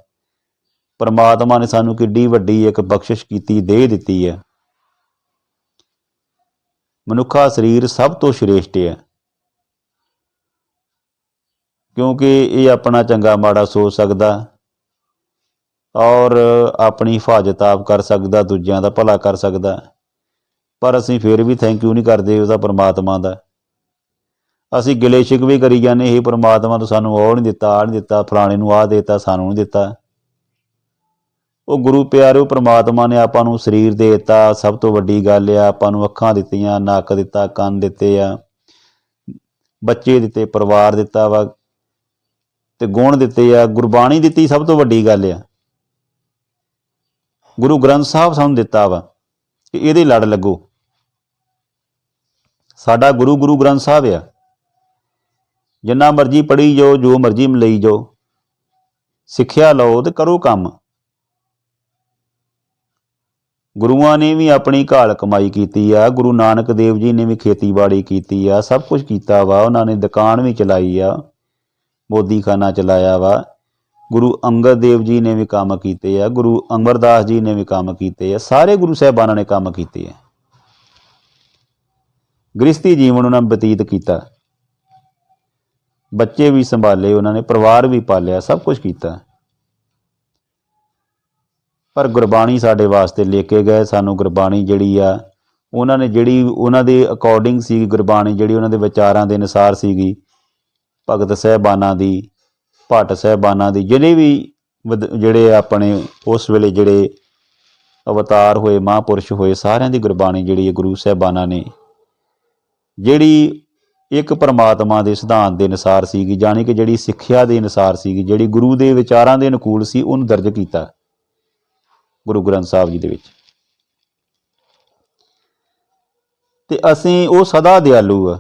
ਪਰਮਾਤਮਾ ਨੇ ਸਾਨੂੰ ਕਿੱਡੀ ਵੱਡੀ ਇੱਕ ਬਖਸ਼ਿਸ਼ ਕੀਤੀ ਦੇ ਦਿੱਤੀ ਹੈ ਮਨੁੱਖਾ ਸਰੀਰ ਸਭ ਤੋਂ ਸ਼੍ਰੇਸ਼ਟ ਹੈ। ਕਿਉਂਕਿ ਇਹ ਆਪਣਾ ਚੰਗਾ ਮਾੜਾ ਸੋਚ ਸਕਦਾ ਔਰ ਆਪਣੀ ਹਿਫਾਜ਼ਤ ਆਪ ਕਰ ਸਕਦਾ, ਦੂਜਿਆਂ ਦਾ ਭਲਾ ਕਰ ਸਕਦਾ। ਪਰ ਅਸੀਂ ਫਿਰ ਵੀ ਥੈਂਕ ਯੂ ਨਹੀਂ ਕਰਦੇ ਉਹਦਾ ਪਰਮਾਤਮਾ ਦਾ। ਅਸੀਂ ਗਿਲੇ ਸ਼ਿਕਵੇ ਕਰੀ ਜਾਂਦੇ, ਇਹ ਪਰਮਾਤਮਾ ਤੋਂ ਸਾਨੂੰ ਉਹ ਨਹੀਂ ਦਿੱਤਾ ਆ ਨਹੀਂ ਦਿੱਤਾ, ਫਲਾਣੇ ਨੂੰ ਆ ਦਿੱਤਾ, ਸਾਨੂੰ ਨਹੀਂ ਦਿੱਤਾ। ਉਹ ਗੁਰੂ ਪਿਆਰਿਓ, ਪ੍ਰਮਾਤਮਾ ਨੇ ਆਪਾਂ ਨੂੰ ਸਰੀਰ ਦੇ ਦਿੱਤਾ, ਸਭ ਤੋਂ ਵੱਡੀ ਗੱਲ ਆ, ਆਪਾਂ ਨੂੰ ਅੱਖਾਂ ਦਿੱਤੀਆਂ, ਨੱਕ ਦਿੱਤਾ, ਕੰਨ ਦਿੱਤੇ ਆ, ਬੱਚੇ ਦਿੱਤੇ, ਪਰਿਵਾਰ ਦਿੱਤਾ ਵਾ, ਤੇ ਗੁਣ ਦਿੱਤੇ ਆ, ਗੁਰਬਾਣੀ ਦਿੱਤੀ ਸਭ ਤੋਂ ਵੱਡੀ ਗੱਲ ਆ। ਗੁਰੂ ਗ੍ਰੰਥ ਸਾਹਿਬ ਸਾਨੂੰ ਦਿੱਤਾ ਵਾ ਕਿ ਇਹਦੇ ਲੜ ਲੱਗੋ। ਸਾਡਾ ਗੁਰੂ ਗੁਰੂ ਗ੍ਰੰਥ ਸਾਹਿਬ ਆ। ਜਿੰਨਾ ਮਰਜ਼ੀ ਪੜ੍ਹੀ ਜਾਓ, ਜੋ ਮਰਜ਼ੀ ਲਈ ਜਾਓ, ਸਿੱਖਿਆ ਲਓ ਤੇ ਕਰੋ ਕੰਮ। ਗੁਰੂਆਂ ਨੇ ਵੀ ਆਪਣੀ ਘਾਲ ਕਮਾਈ ਕੀਤੀ ਆ, ਗੁਰੂ ਨਾਨਕ ਦੇਵ ਜੀ ਨੇ ਵੀ ਖੇਤੀਬਾੜੀ ਕੀਤੀ ਆ, ਸਭ ਕੁਝ ਕੀਤਾ ਵਾ, ਉਹਨਾਂ ਨੇ ਦੁਕਾਨ ਵੀ ਚਲਾਈ ਆ, ਮੋਦੀਖਾਨਾ ਚਲਾਇਆ ਵਾ, ਗੁਰੂ ਅੰਗਦ ਦੇਵ ਜੀ ਨੇ ਵੀ ਕੰਮ ਕੀਤੇ ਆ, ਗੁਰੂ ਅਮਰਦਾਸ ਜੀ ਨੇ ਵੀ ਕੰਮ ਕੀਤੇ ਆ, ਸਾਰੇ ਗੁਰੂ ਸਾਹਿਬਾਨਾਂ ਨੇ ਕੰਮ ਕੀਤੇ ਆ। ਗ੍ਰਸਤੀ ਜੀਵਨ ਉਹਨਾਂ ਨੇ ਬਤੀਤ ਕੀਤਾ, ਬੱਚੇ ਵੀ ਸੰਭਾਲੇ, ਉਹਨਾਂ ਨੇ ਪਰਿਵਾਰ ਵੀ ਪਾਲਿਆ, ਸਭ ਕੁਝ ਕੀਤਾ। ਪਰ ਗੁਰਬਾਣੀ ਸਾਡੇ ਵਾਸਤੇ ਲੈ ਕੇ ਗਏ, ਸਾਨੂੰ ਗੁਰਬਾਣੀ ਜਿਹੜੀ ਆ, ਉਹਨਾਂ ਨੇ ਜਿਹੜੀ, ਉਹਨਾਂ ਦੇ ਅਕੋਰਡਿੰਗ ਸੀ ਗੁਰਬਾਣੀ, ਜਿਹੜੀ ਉਹਨਾਂ ਦੇ ਵਿਚਾਰਾਂ ਦੇ ਅਨੁਸਾਰ ਸੀਗੀ, ਭਗਤ ਸਹਿਬਾਨਾਂ ਦੀ, ਭੱਟ ਸਹਿਬਾਨਾਂ ਦੀ ਜਿਹੜੇ ਵੀ ਜਿਹੜੇ ਆਪਣੇ ਉਸ ਵੇਲੇ ਜਿਹੜੇ ਅਵਤਾਰ ਹੋਏ, ਮਹਾਂਪੁਰਸ਼ ਹੋਏ, ਸਾਰਿਆਂ ਦੀ ਗੁਰਬਾਣੀ ਜਿਹੜੀ ਹੈ ਗੁਰੂ ਸਾਹਿਬਾਨਾਂ ਨੇ, ਜਿਹੜੀ ਇੱਕ ਪਰਮਾਤਮਾ ਦੇ ਸਿਧਾਂਤ ਦੇ ਅਨੁਸਾਰ ਸੀਗੀ, ਜਾਣੀ ਕਿ ਜਿਹੜੀ ਸਿੱਖਿਆ ਦੇ ਅਨੁਸਾਰ ਸੀਗੀ, ਜਿਹੜੀ ਗੁਰੂ ਦੇ ਵਿਚਾਰਾਂ ਦੇ ਅਨੁਕੂਲ ਸੀ, ਉਹਨੂੰ ਦਰਜ ਕੀਤਾ। ਗੁਰੂ ਗ੍ਰੰਥ ਸਾਹਿਬ ਜੀ ਦੇ ਵਿੱਚ। ਤੇ ਅਸੀਂ ਉਹ ਸਦਾ ਦਿਆਲੂ ਆ।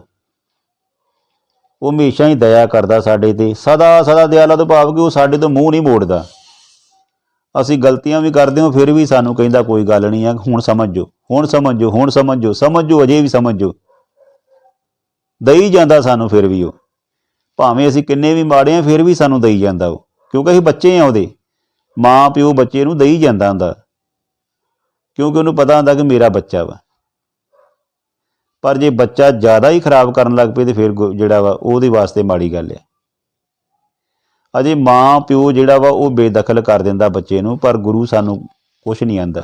ਉਹ ਹਮੇਸ਼ਾ ਹੀ ਦਇਆ ਕਰਦਾ ਸਾਡੇ ਤੇ। ਸਦਾ ਸਦਾ ਦਿਆਲਾ ਤੋਂ ਭਾਵ ਕਿ ਉਹ ਸਾਡੇ ਤੋਂ ਮੂੰਹ ਨਹੀਂ ਮੋੜਦਾ। ਅਸੀਂ ਗਲਤੀਆਂ ਵੀ ਕਰਦੇ ਹਾਂ, ਫਿਰ ਵੀ ਸਾਨੂੰ ਕਹਿੰਦਾ ਕੋਈ ਗੱਲ ਨਹੀਂ ਆ। ਹੁਣ ਸਮਝੋ ਹੁਣ ਸਮਝੋ ਹੁਣ ਸਮਝੋ ਸਮਝੋ, ਅਜੇ ਵੀ ਸਮਝੋ। ਦਈ ਜਾਂਦਾ ਸਾਨੂੰ ਫਿਰ ਵੀ ਉਹ। ਭਾਵੇਂ ਅਸੀਂ ਕਿੰਨੇ ਵੀ ਮਾੜੇ ਆ ਫਿਰ ਵੀ ਸਾਨੂੰ ਦਈ ਜਾਂਦਾ ਉਹ। ਕਿਉਂਕਿ ਅਸੀਂ ਬੱਚੇ ਆ ਉਹਦੇ। ਮਾਂ ਪਿਓ ਬੱਚੇ ਨੂੰ ਦਈ ਜਾਂਦਾ ਹੁੰਦਾ। ਕਿਉਂਕਿ ਉਹਨੂੰ ਪਤਾ ਹੁੰਦਾ ਕਿ ਮੇਰਾ ਬੱਚਾ ਵਾ। ਪਰ ਜੇ ਬੱਚਾ ਜ਼ਿਆਦਾ ਹੀ ਖਰਾਬ ਕਰਨ ਲੱਗ ਪਏ ਤੇ ਫਿਰ ਗੁ- ਜਿਹੜਾ ਵਾ, ਉਹਦੇ ਵਾਸਤੇ ਮਾੜੀ ਗੱਲ ਹੈ ਅਜੇ ਮਾਂ ਪਿਓ ਜਿਹੜਾ ਵਾ, ਉਹ ਬੇਦਖਲ ਕਰ ਦਿੰਦਾ ਬੱਚੇ ਨੂੰ, ਪਰ ਗੁਰੂ ਸਾਨੂੰ ਕੁਝ ਨਹੀਂ ਆਂਦਾ।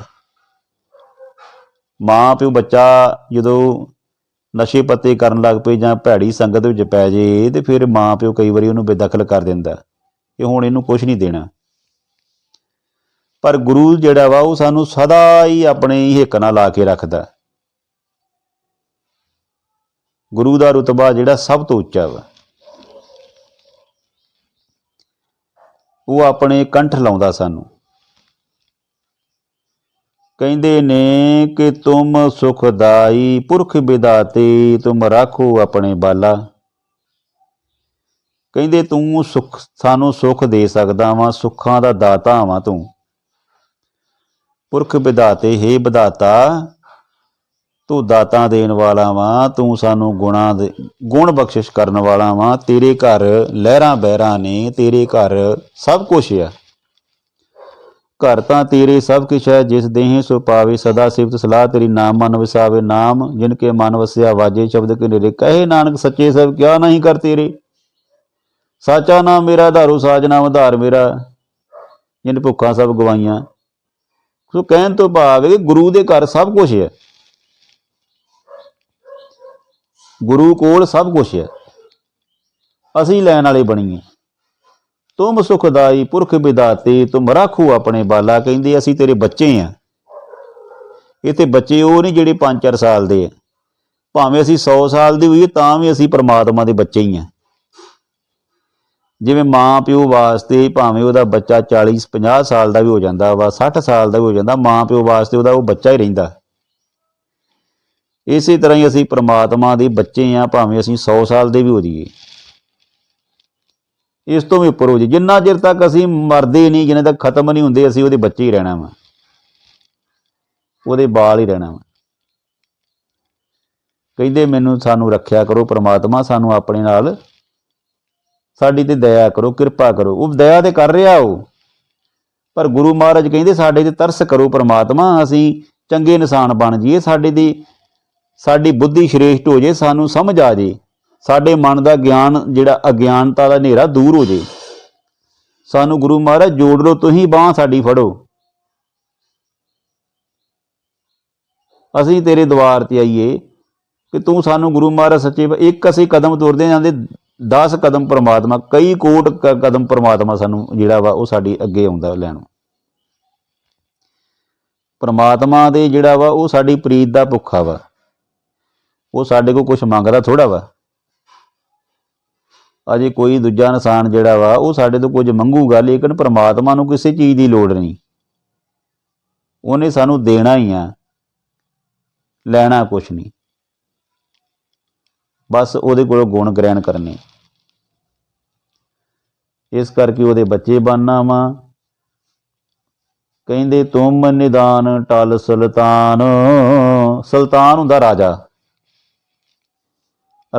ਮਾਂ ਪਿਓ ਬੱਚਾ ਜਦੋਂ ਨਸ਼ੇ ਪੱਤੇ ਕਰਨ ਲੱਗ ਪਏ ਜਾਂ ਭੈੜੀ ਸੰਗਤ ਵਿੱਚ ਪੈ ਜੇ, ਤੇ ਫਿਰ ਮਾਂ ਪਿਓ ਕਈ ਵਾਰੀ ਉਹਨੂੰ ਬੇਦਖਲ ਕਰ ਦਿੰਦਾ। ਕਿ ਹੁਣ ਇਹਨੂੰ ਕੁਝ ਨਹੀਂ ਦੇਣਾ। ਪਰ ਗੁਰੂ ਜਿਹੜਾ ਵਾ ਉਹ ਸਾਨੂੰ ਸਦਾ ਹੀ ਆਪਣੇ ਹਿੱਕ ਨਾਲ ਲਾ ਕੇ ਰੱਖਦਾ ਗੁਰੂ ਦਾ ਰੁਤਬਾ ਜਿਹੜਾ ਸਭ ਤੋਂ ਉੱਚਾ ਵਾ। ਉਹ ਆਪਣੇ ਕੰਠ ਲਾਉਂਦਾ ਸਾਨੂੰ। ਕਹਿੰਦੇ ਨੇ ਕਿ ਤੁਮ ਸੁਖਦਾਈ ਪੁਰਖ ਵਿਦਾਤੇ ਤੁਮ ਰਾਖੋ ਆਪਣੇ ਬਾਲਾ। ਕਹਿੰਦੇ ਤੂੰ ਸੁਖ, ਸਾਨੂੰ ਸੁਖ ਦੇ ਸਕਦਾ ਵਾਂ, ਸੁੱਖਾਂ ਦਾ ਦਾਤਾ ਵਾਂ ਤੂੰ। ਪੁਰਖ ਵਿਦਾਤੇ ਹੈ ਵਿਦਾਤਾ ਤੂੰ ਦਾਤਾਂ ਦੇਣ ਵਾਲਾ ਵਾਂ, ਤੂੰ ਸਾਨੂੰ ਗੁਣਾ ਦੇ, ਗੁਣ ਬਖਸ਼ਿਸ਼ ਕਰਨ ਵਾਲਾ ਵਾਂ, ਤੇਰੇ ਘਰ ਲਹਿਰਾਂ ਬਹਿਰਾਂ ਨੇ, ਤੇਰੇ ਘਰ ਸਭ ਕੁਝ ਹੈ ਘਰ ਤਾਂ ਤੇਰੇ ਸਭ ਕੁਛ ਹੈ, ਜਿਸ ਦੇਹ ਸੋ ਪਾਵੇ, ਸਦਾ ਸਿਫਤ ਸਲਾਹ ਤੇਰੀ ਨਾਮ ਮਨ ਵਸਾਵੇ, ਨਾਮ ਜਿਨ ਕੇ ਮਨ ਵਸਿਆ ਵਾਜੇ, ਸ਼ਬਦ ਕੇ ਨੇਰੇ ਕਹੇ, ਨਾਨਕ ਸੱਚੇ ਸਭ ਕਿਆ ਨਹੀਂ ਕਰ ਤੇਰੇ। ਸਾਚਾ ਨਾਮ ਮੇਰਾ ਧਾਰੂ ਸਾਜਨਾ ਉਧਾਰ ਮੇਰਾ, ਜਿਨ ਭੁੱਖਾਂ ਸਭ ਗਵਾਈਆਂ। ਸੋ ਕਹਿਣ ਤੋਂ ਭਾਵ ਹੈ ਕਿ ਗੁਰੂ ਦੇ ਘਰ ਸਭ ਕੁਝ ਹੈ। ਗੁਰੂ ਕੋਲ ਸਭ ਕੁਝ ਹੈ। ਅਸੀਂ ਲੈਣ ਵਾਲੇ ਬਣੀਏ ਤੁਮ ਸੁਖਦਾਈ ਪੁਰਖ ਵਿਦਾਤੇ, ਤੁਮ ਰਾਖੋ ਆਪਣੇ ਬਾਲਾ ਕਹਿੰਦੇ, ਅਸੀਂ ਤੇਰੇ ਬੱਚੇ ਆ ਇਥੇ ਬੱਚੇ ਉਹ ਨਹੀਂ ਜਿਹੜੇ 5-4 ਸਾਲ ਦੇ ਆ ਭਾਵੇਂ ਅਸੀਂ 100 ਸਾਲ ਦੇ ਹੋਈਏ ਤਾਂ ਵੀ ਅਸੀਂ ਪਰਮਾਤਮਾ ਦੇ ਬੱਚੇ ਹੀ ਆ ਜਿਵੇਂ ਮਾਂ ਪਿਓ ਵਾਸਤੇ ਭਾਵੇਂ ਉਹਦਾ ਬੱਚਾ 40 50 ਸਾਲ ਦਾ ਵੀ ਹੋ ਜਾਂਦਾ ਵਾ 60 ਸਾਲ ਦਾ ਵੀ ਹੋ ਜਾਂਦਾ, ਮਾਂ ਪਿਓ ਵਾਸਤੇ ਉਹਦਾ ਉਹ ਬੱਚਾ ਹੀ ਰਹਿੰਦਾ। ਇਸੇ ਤਰ੍ਹਾਂ ਹੀ ਅਸੀਂ ਪ੍ਰਮਾਤਮਾ ਦੇ ਬੱਚੇ ਆ, ਭਾਵੇਂ ਅਸੀਂ 100 ਸਾਲ ਦੇ ਵੀ ਹੋ ਜਾਈਏ। ਇਸ ਤੋਂ ਵੀ ਉੱਪਰ ਹੋ ਜੀ ਜਿੰਨਾ ਚਿਰ ਤੱਕ ਅਸੀਂ ਮਰਦੇ ਨਹੀਂ, ਜਿੰਨੇ ਤੱਕ ਖਤਮ ਨਹੀਂ ਹੁੰਦੇ, ਅਸੀਂ ਉਹਦੇ ਬੱਚੇ ਹੀ ਰਹਿਣਾ ਵਾ। ਉਹਦੇ ਬਾਲ ਹੀ ਰਹਿਣਾ ਵਾ। ਕਹਿੰਦੇ ਮੈਨੂੰ ਸਾਨੂੰ ਰੱਖਿਆ ਕਰੋ ਪ੍ਰਮਾਤਮਾ, ਸਾਨੂੰ ਆਪਣੇ ਨਾਲ ਸਾਡੀ ਤੇ ਦਇਆ ਕਰੋ, ਕਿਰਪਾ ਕਰੋ। ਉਹ ਦਇਆ ਤੇ ਕਰ ਰਿਹਾ ਉਹ। ਪਰ ਗੁਰੂ ਮਹਾਰਾਜ ਕਹਿੰਦੇ, ਸਾਡੇ ਤੇ ਤਰਸ ਕਰੋ ਪ੍ਰਮਾਤਮਾ, ਅਸੀਂ ਚੰਗੇ ਇਨਸਾਨ ਬਣ ਜਾਈਏ, ਸਾਡੇ ਦੀ, ਸਾਡੀ ਬੁੱਧੀ ਸ਼੍ਰੇਸ਼ਟ ਹੋ ਜੇ, ਸਾਨੂੰ ਸਮਝ ਆ ਜੇ। ਸਾਡੇ ਮਨ ਦਾ ਗਿਆਨ, ਜਿਹੜਾ ਅਗਿਆਨਤਾ ਦਾ ਹਨੇਰਾ ਦੂਰ ਹੋ ਜੇ। ਸਾਨੂੰ ਗੁਰੂ ਮਹਾਰਾਜ ਜੋੜ ਲਓ, ਤੁਸੀਂ ਬਾਹ ਸਾਡੀ ਫੜੋ। ਅਸੀਂ ਤੇਰੇ ਦਵਾਰ ਤੇ ਆਈਏ ਕਿ ਤੂੰ ਸਾਨੂੰ ਗੁਰੂ ਮਹਾਰਾਜ ਸੱਚੇ ਇੱਕ ਅਸੀਂ ਕਦਮ ਤੁਰਦੇ ਜਾਂਦੇ 10 ਕਦਮ ਪਰਮਾਤਮਾ, ਕਈ ਕੋਟ ਕ- ਕਦਮ ਪਰਮਾਤਮਾ ਸਾਨੂੰ ਜਿਹੜਾ ਵਾ ਉਹ ਸਾਡੀ ਅੱਗੇ ਆਉਂਦਾ ਲੈਣ। ਪਰਮਾਤਮਾ ਦੇ ਜਿਹੜਾ ਵਾ ਉਹ ਸਾਡੀ ਪ੍ਰੀਤ ਦਾ ਭੁੱਖਾ ਵਾ। ਉਹ ਸਾਡੇ ਕੋਲ ਕੁਝ ਮੰਗਦਾ ਥੋੜਾ ਵਾ। ਅਜੇ ਕੋਈ ਦੂਜਾ ਇਨਸਾਨ ਜਿਹੜਾ ਵਾ ਉਹ ਸਾਡੇ ਤੋਂ ਕੁਝ ਮੰਗੂਗਾ, ਲੇਕਿਨ ਪਰਮਾਤਮਾ ਨੂੰ ਕਿਸੇ ਚੀਜ਼ ਦੀ ਲੋੜ ਨਹੀਂ। ਉਹਨੇ ਸਾਨੂੰ ਦੇਣਾ ਹੀ ਆ, ਲੈਣਾ ਕੁਝ ਨਹੀਂ। ਬਸ ਉਹਦੇ ਕੋਲੋਂ ਗੁਣ ਗ੍ਰਹਿਣ ਕਰਨੇ। ਇਸ ਕਰਕੇ ਉਹਦੇ ਬੱਚੇ ਬਣਨਾ ਵਾ। ਕਹਿੰਦੇ, ਤੁਮ ਨਿਦਾਨ ਟਲ ਸੁਲਤਾਨ। ਸੁਲਤਾਨ ਹੁੰਦਾ ਰਾਜਾ।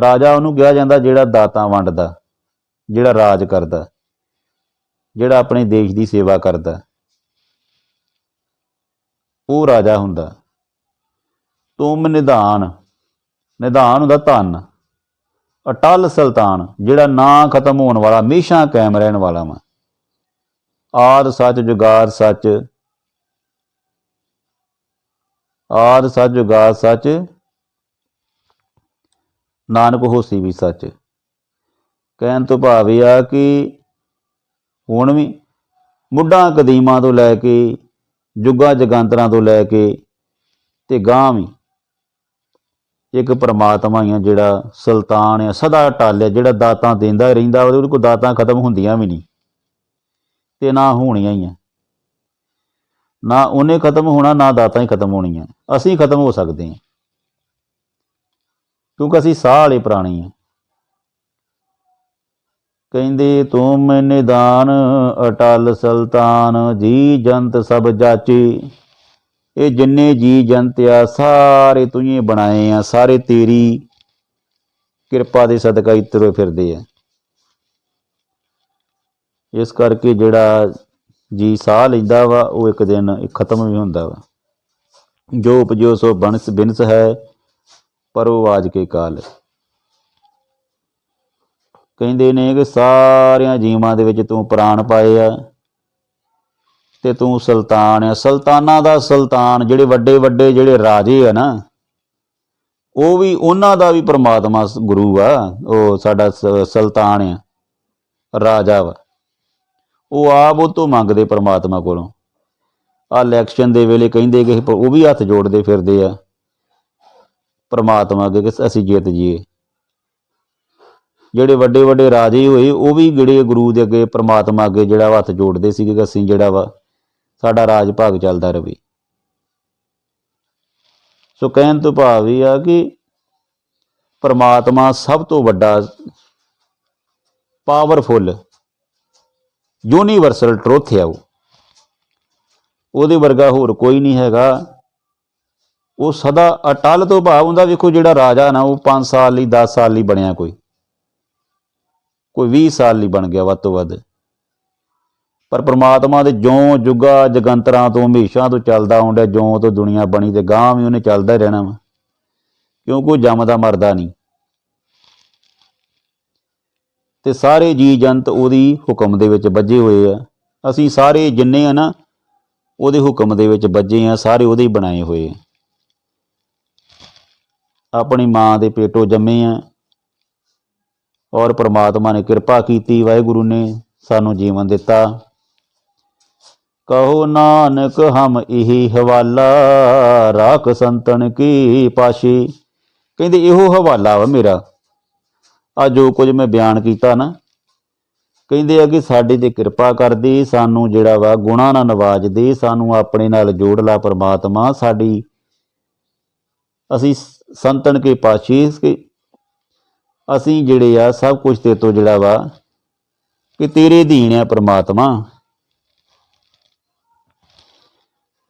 ਰਾਜਾ ਉਹਨੂੰ ਕਿਹਾ ਜਾਂਦਾ ਜਿਹੜਾ ਦਾਤਾਂ ਵੰਡਦਾ, ਜਿਹੜਾ ਰਾਜ ਕਰਦਾ, ਜਿਹੜਾ ਆਪਣੇ ਦੇਸ਼ ਦੀ ਸੇਵਾ ਕਰਦਾ। ਉਹ ਰਾਜਾ ਹੁੰਦਾ। ਤੁਮ ਨਿਧਾਨ ਨਿਧਾਨ ਹੁੰਦਾ ਧਨ। ਅਟਲ ਸੁਲਤਾਨ, ਜਿਹੜਾ ਨਾ ਖਤਮ ਹੋਣ ਵਾਲਾ, ਹਮੇਸ਼ਾ ਕਾਇਮ ਰਹਿਣ ਵਾਲਾ ਵਾ। ਆਦ ਸੱਚ ਜੁਗਾਦ ਸੱਚ। ਆਦ ਸੱਚ ਜੁਗਾਦ ਸੱਚ। ਨਾਨਕ ਹੋਸੀ ਵੀ ਸੱਚ। ਕਹਿਣ ਤੋਂ ਭਾਵ ਇਹ ਆ ਕਿ ਹੁਣ ਵੀ ਮੁੱਢਾਂ ਕਦੀਮਾਂ ਤੋਂ ਲੈ ਕੇ, ਜੁਗਾਂ ਜਗਾਂਤਰਾਂ ਤੋਂ ਲੈ ਕੇ ਤੇ ਗਾਂ ਵੀ ਇੱਕ ਪਰਮਾਤਮਾ ਹੀ ਆ ਜਿਹੜਾ ਸੁਲਤਾਨ ਆ, ਸਦਾ ਟਾਲਿਆ ਜਿਹੜਾ ਦਾਤਾਂ ਦਿੰਦਾ ਰਹਿੰਦਾ, ਉਹਦੇ ਕੋਲ ਦਾਤਾਂ ਖਤਮ ਹੁੰਦੀਆਂ ਵੀ ਨਹੀਂ। ਤੇ ਨਾ ਹੋਣੀਆਂ ਹੀ ਆ। ਨਾ ਉਹਨੇ ਖਤਮ ਹੋਣਾ, ਨਾ ਦਾਤਾਂ ਹੀ ਖਤਮ ਹੋਣੀਆਂ। ਅਸੀਂ ਖਤਮ ਹੋ ਸਕਦੇ ਹਾਂ। ਕਿਉਂਕਿ ਅਸੀਂ ਸਾਹ ਵਾਲੇ ਪ੍ਰਾਣੀ ਆ। ਕਹਿੰਦੇ, ਤੂੰ ਮੈਂ ਨਿਦਾਨ ਅਟਲ ਸੁਲਤਾਨ, ਜੀ ਜੰਤ ਸਭ ਜਾਚੇ। ਇਹ ਜਿੰਨੇ ਜੀ ਜੰਤ ਆ, ਸਾਰੇ ਤੂੰ ਹੀ ਬਣਾਏ ਆ, ਸਾਰੇ ਤੇਰੀ ਕਿਰਪਾ ਦੇ ਸਦਕਾ ਹੀ ਤੁਰੇ ਫਿਰਦੇ ਆ। ਇਸ ਕਰਕੇ ਜਿਹੜਾ ਜੀ ਸਾਹ ਲੈਂਦਾ ਵਾ, ਉਹ ਇੱਕ ਦਿਨ ਖਤਮ ਵੀ ਹੁੰਦਾ ਵਾ। ਜੋ ਉਪਜੋ ਸੋ ਬਣਸ ਬਿਨਸ ਹੈ, ਪਰ ਉਹ ਆਜ ਕੇ ਕਾਲ ਕਹਿੰਦੇ ਨੇ ਕਿ ਸਾਰਿਆਂ ਜੀਵਾਂ ਦੇ ਵਿੱਚ ਤੂੰ ਪ੍ਰਾਣ ਪਾਏ ਆ ਤੇ ਤੂੰ ਸੁਲਤਾਨ ਆ। ਸੁਲਤਾਨਾਂ ਦਾ ਸੁਲਤਾਨ, ਜਿਹੜੇ ਵੱਡੇ ਵੱਡੇ ਜਿਹੜੇ ਰਾਜੇ ਆ ਨਾ, ਉਹ ਵੀ ਉਹਨਾਂ ਦਾ ਵੀ ਪ੍ਰਮਾਤਮਾ ਗੁਰੂ ਆ। ਉਹ ਸਾਡਾ ਸ- ਸੁਲਤਾਨ ਆ, ਰਾਜਾ ਵਾ। ਉਹ ਆਪ ਉਹ ਤੋਂ ਮੰਗਦੇ ਪ੍ਰਮਾਤਮਾ ਕੋਲੋਂ। ਆ ਇਲੈਕਸ਼ਨ ਦੇ ਵੇਲੇ ਕਹਿੰਦੇ ਕਿ ਉਹ ਵੀ ਹੱਥ ਜੋੜਦੇ ਫਿਰਦੇ ਆ। ਪ੍ਰਮਾਤਮਾ ਅੱਗੇ ਕਿ ਅਸੀਂ ਜਿੱਤ ਜੀਏ ਜਿਹੜੇ ਵੱਡੇ ਵੱਡੇ ਰਾਜੇ ਹੋਏ, ਉਹ ਵੀ ਜਿਹੜੇ ਗੁਰੂ ਦੇ ਅੱਗੇ ਪ੍ਰਮਾਤਮਾ ਅੱਗੇ ਜਿਹੜਾ ਵਾ ਹੱਥ ਜੋੜਦੇ ਸੀਗੇ ਕਿ ਅਸੀਂ ਜਿਹੜਾ ਵਾ ਸਾਡਾ ਰਾਜ ਭਾਗ ਚੱਲਦਾ ਰਵੇ। ਸੋ ਕਹਿਣ ਤੋਂ ਭਾਵ ਇਹ ਆ ਕਿ ਪਰਮਾਤਮਾ ਸਭ ਤੋਂ ਵੱਡਾ ਪਾਵਰਫੁੱਲ ਯੂਨੀਵਰਸਲ ਟਰੁੱਥ ਹੈ ਉਹ। ਉਹਦੇ ਵਰਗਾ ਹੋਰ ਕੋਈ ਨਹੀਂ ਹੈਗਾ। ਉਹ ਸਦਾ ਅਟਲ ਤੋਂ ਭਾਵ ਹੁੰਦਾ, ਵੇਖੋ ਜਿਹੜਾ ਰਾਜਾ ਨਾ, ਉਹ 5 ਸਾਲ ਲਈ 10 ਸਾਲ ਲਈ ਬਣਿਆ ਕੋਈ। ਕੋਈ 20 ਸਾਲ ਲਈ ਬਣ ਗਿਆ ਵੱਧ ਤੋਂ ਵੱਧ। ਪਰ ਪ੍ਰਮਾਤਮਾ ਦੇ ਜਿਉਂ ਜੁਗਾ ਜਗੰਤਰਾਂ ਤੋਂ ਹਮੇਸ਼ਾ ਤੋਂ ਚੱਲਦਾ ਹੁੰਦਾ ਜਿਉਂ ਤੋਂ ਦੁਨੀਆ ਬਣੀ ਤੇ ਗਾਂ ਵੀ ਉਹਨੇ ਚੱਲਦਾ ਰਹਿਣਾ ਵਾ। ਕਿਉਂਕਿ ਉਹ ਜੰਮਦਾ ਮਰਦਾ ਨਹੀਂ। ਤੇ ਸਾਰੇ ਜੀ ਜੰਤ ਉਹਦੀ ਹੁਕਮ ਦੇ ਵਿੱਚ ਵੱਜੇ ਹੋਏ ਆ। ਅਸੀਂ ਸਾਰੇ ਜਿੰਨੇ ਆ ਨਾ, ਉਹਦੇ ਹੁਕਮ ਦੇ ਵਿੱਚ ਵੱਜੇ ਆ, ਸਾਰੇ ਉਹਦੇ ਹੀ ਬਣਾਏ ਹੋਏ ਆ। ਆਪਣੀ ਮਾਂ ਦੇ ਪੇਟੋਂ ਜੰਮੇ ਆ ਔਰ ਪ੍ਰਮਾਤਮਾ ਨੇ ਕਿਰਪਾ ਕੀਤੀ, ਵਾਹਿਗੁਰੂ ਨੇ ਸਾਨੂੰ ਜੀਵਨ ਦਿੱਤਾ। ਕਹੋ ਨਾਨਕ, ਹਮ ਇਹੀ ਹਵਾਲਾ, ਰਾਖ ਸੰਤਨ ਕੀ ਪਾਸ਼ੀ। ਕਹਿੰਦੇ, ਇਹੋ ਹਵਾਲਾ ਵਾ ਮੇਰਾ। ਆ ਜੋ ਕੁਝ ਮੈਂ ਬਿਆਨ ਕੀਤਾ ਨਾ, ਕਹਿੰਦੇ ਆ ਕਿ ਸਾਡੇ ਤੇ ਕਿਰਪਾ ਕਰਦੀ, ਸਾਨੂੰ ਜਿਹੜਾ ਵਾ ਗੁਣਾ ਨਾਲ ਨਵਾਜ ਸਾਨੂੰ ਆਪਣੇ ਨਾਲ ਜੋੜ ਲਾ ਪ੍ਰਮਾਤਮਾ, ਸਾਡੀ ਅਸੀਂ ਸੰਤਨ ਕੇ ਪਾਸ਼ੀ, ਕਿ ਅਸੀਂ ਜਿਹੜੇ ਆ ਸਭ ਕੁਝ ਤੇ ਤੋਂ ਜਿਹੜਾ ਵਾ, ਕਿ ਤੇਰੇ ਅਧੀਨ ਆ ਪ੍ਰਮਾਤਮਾ।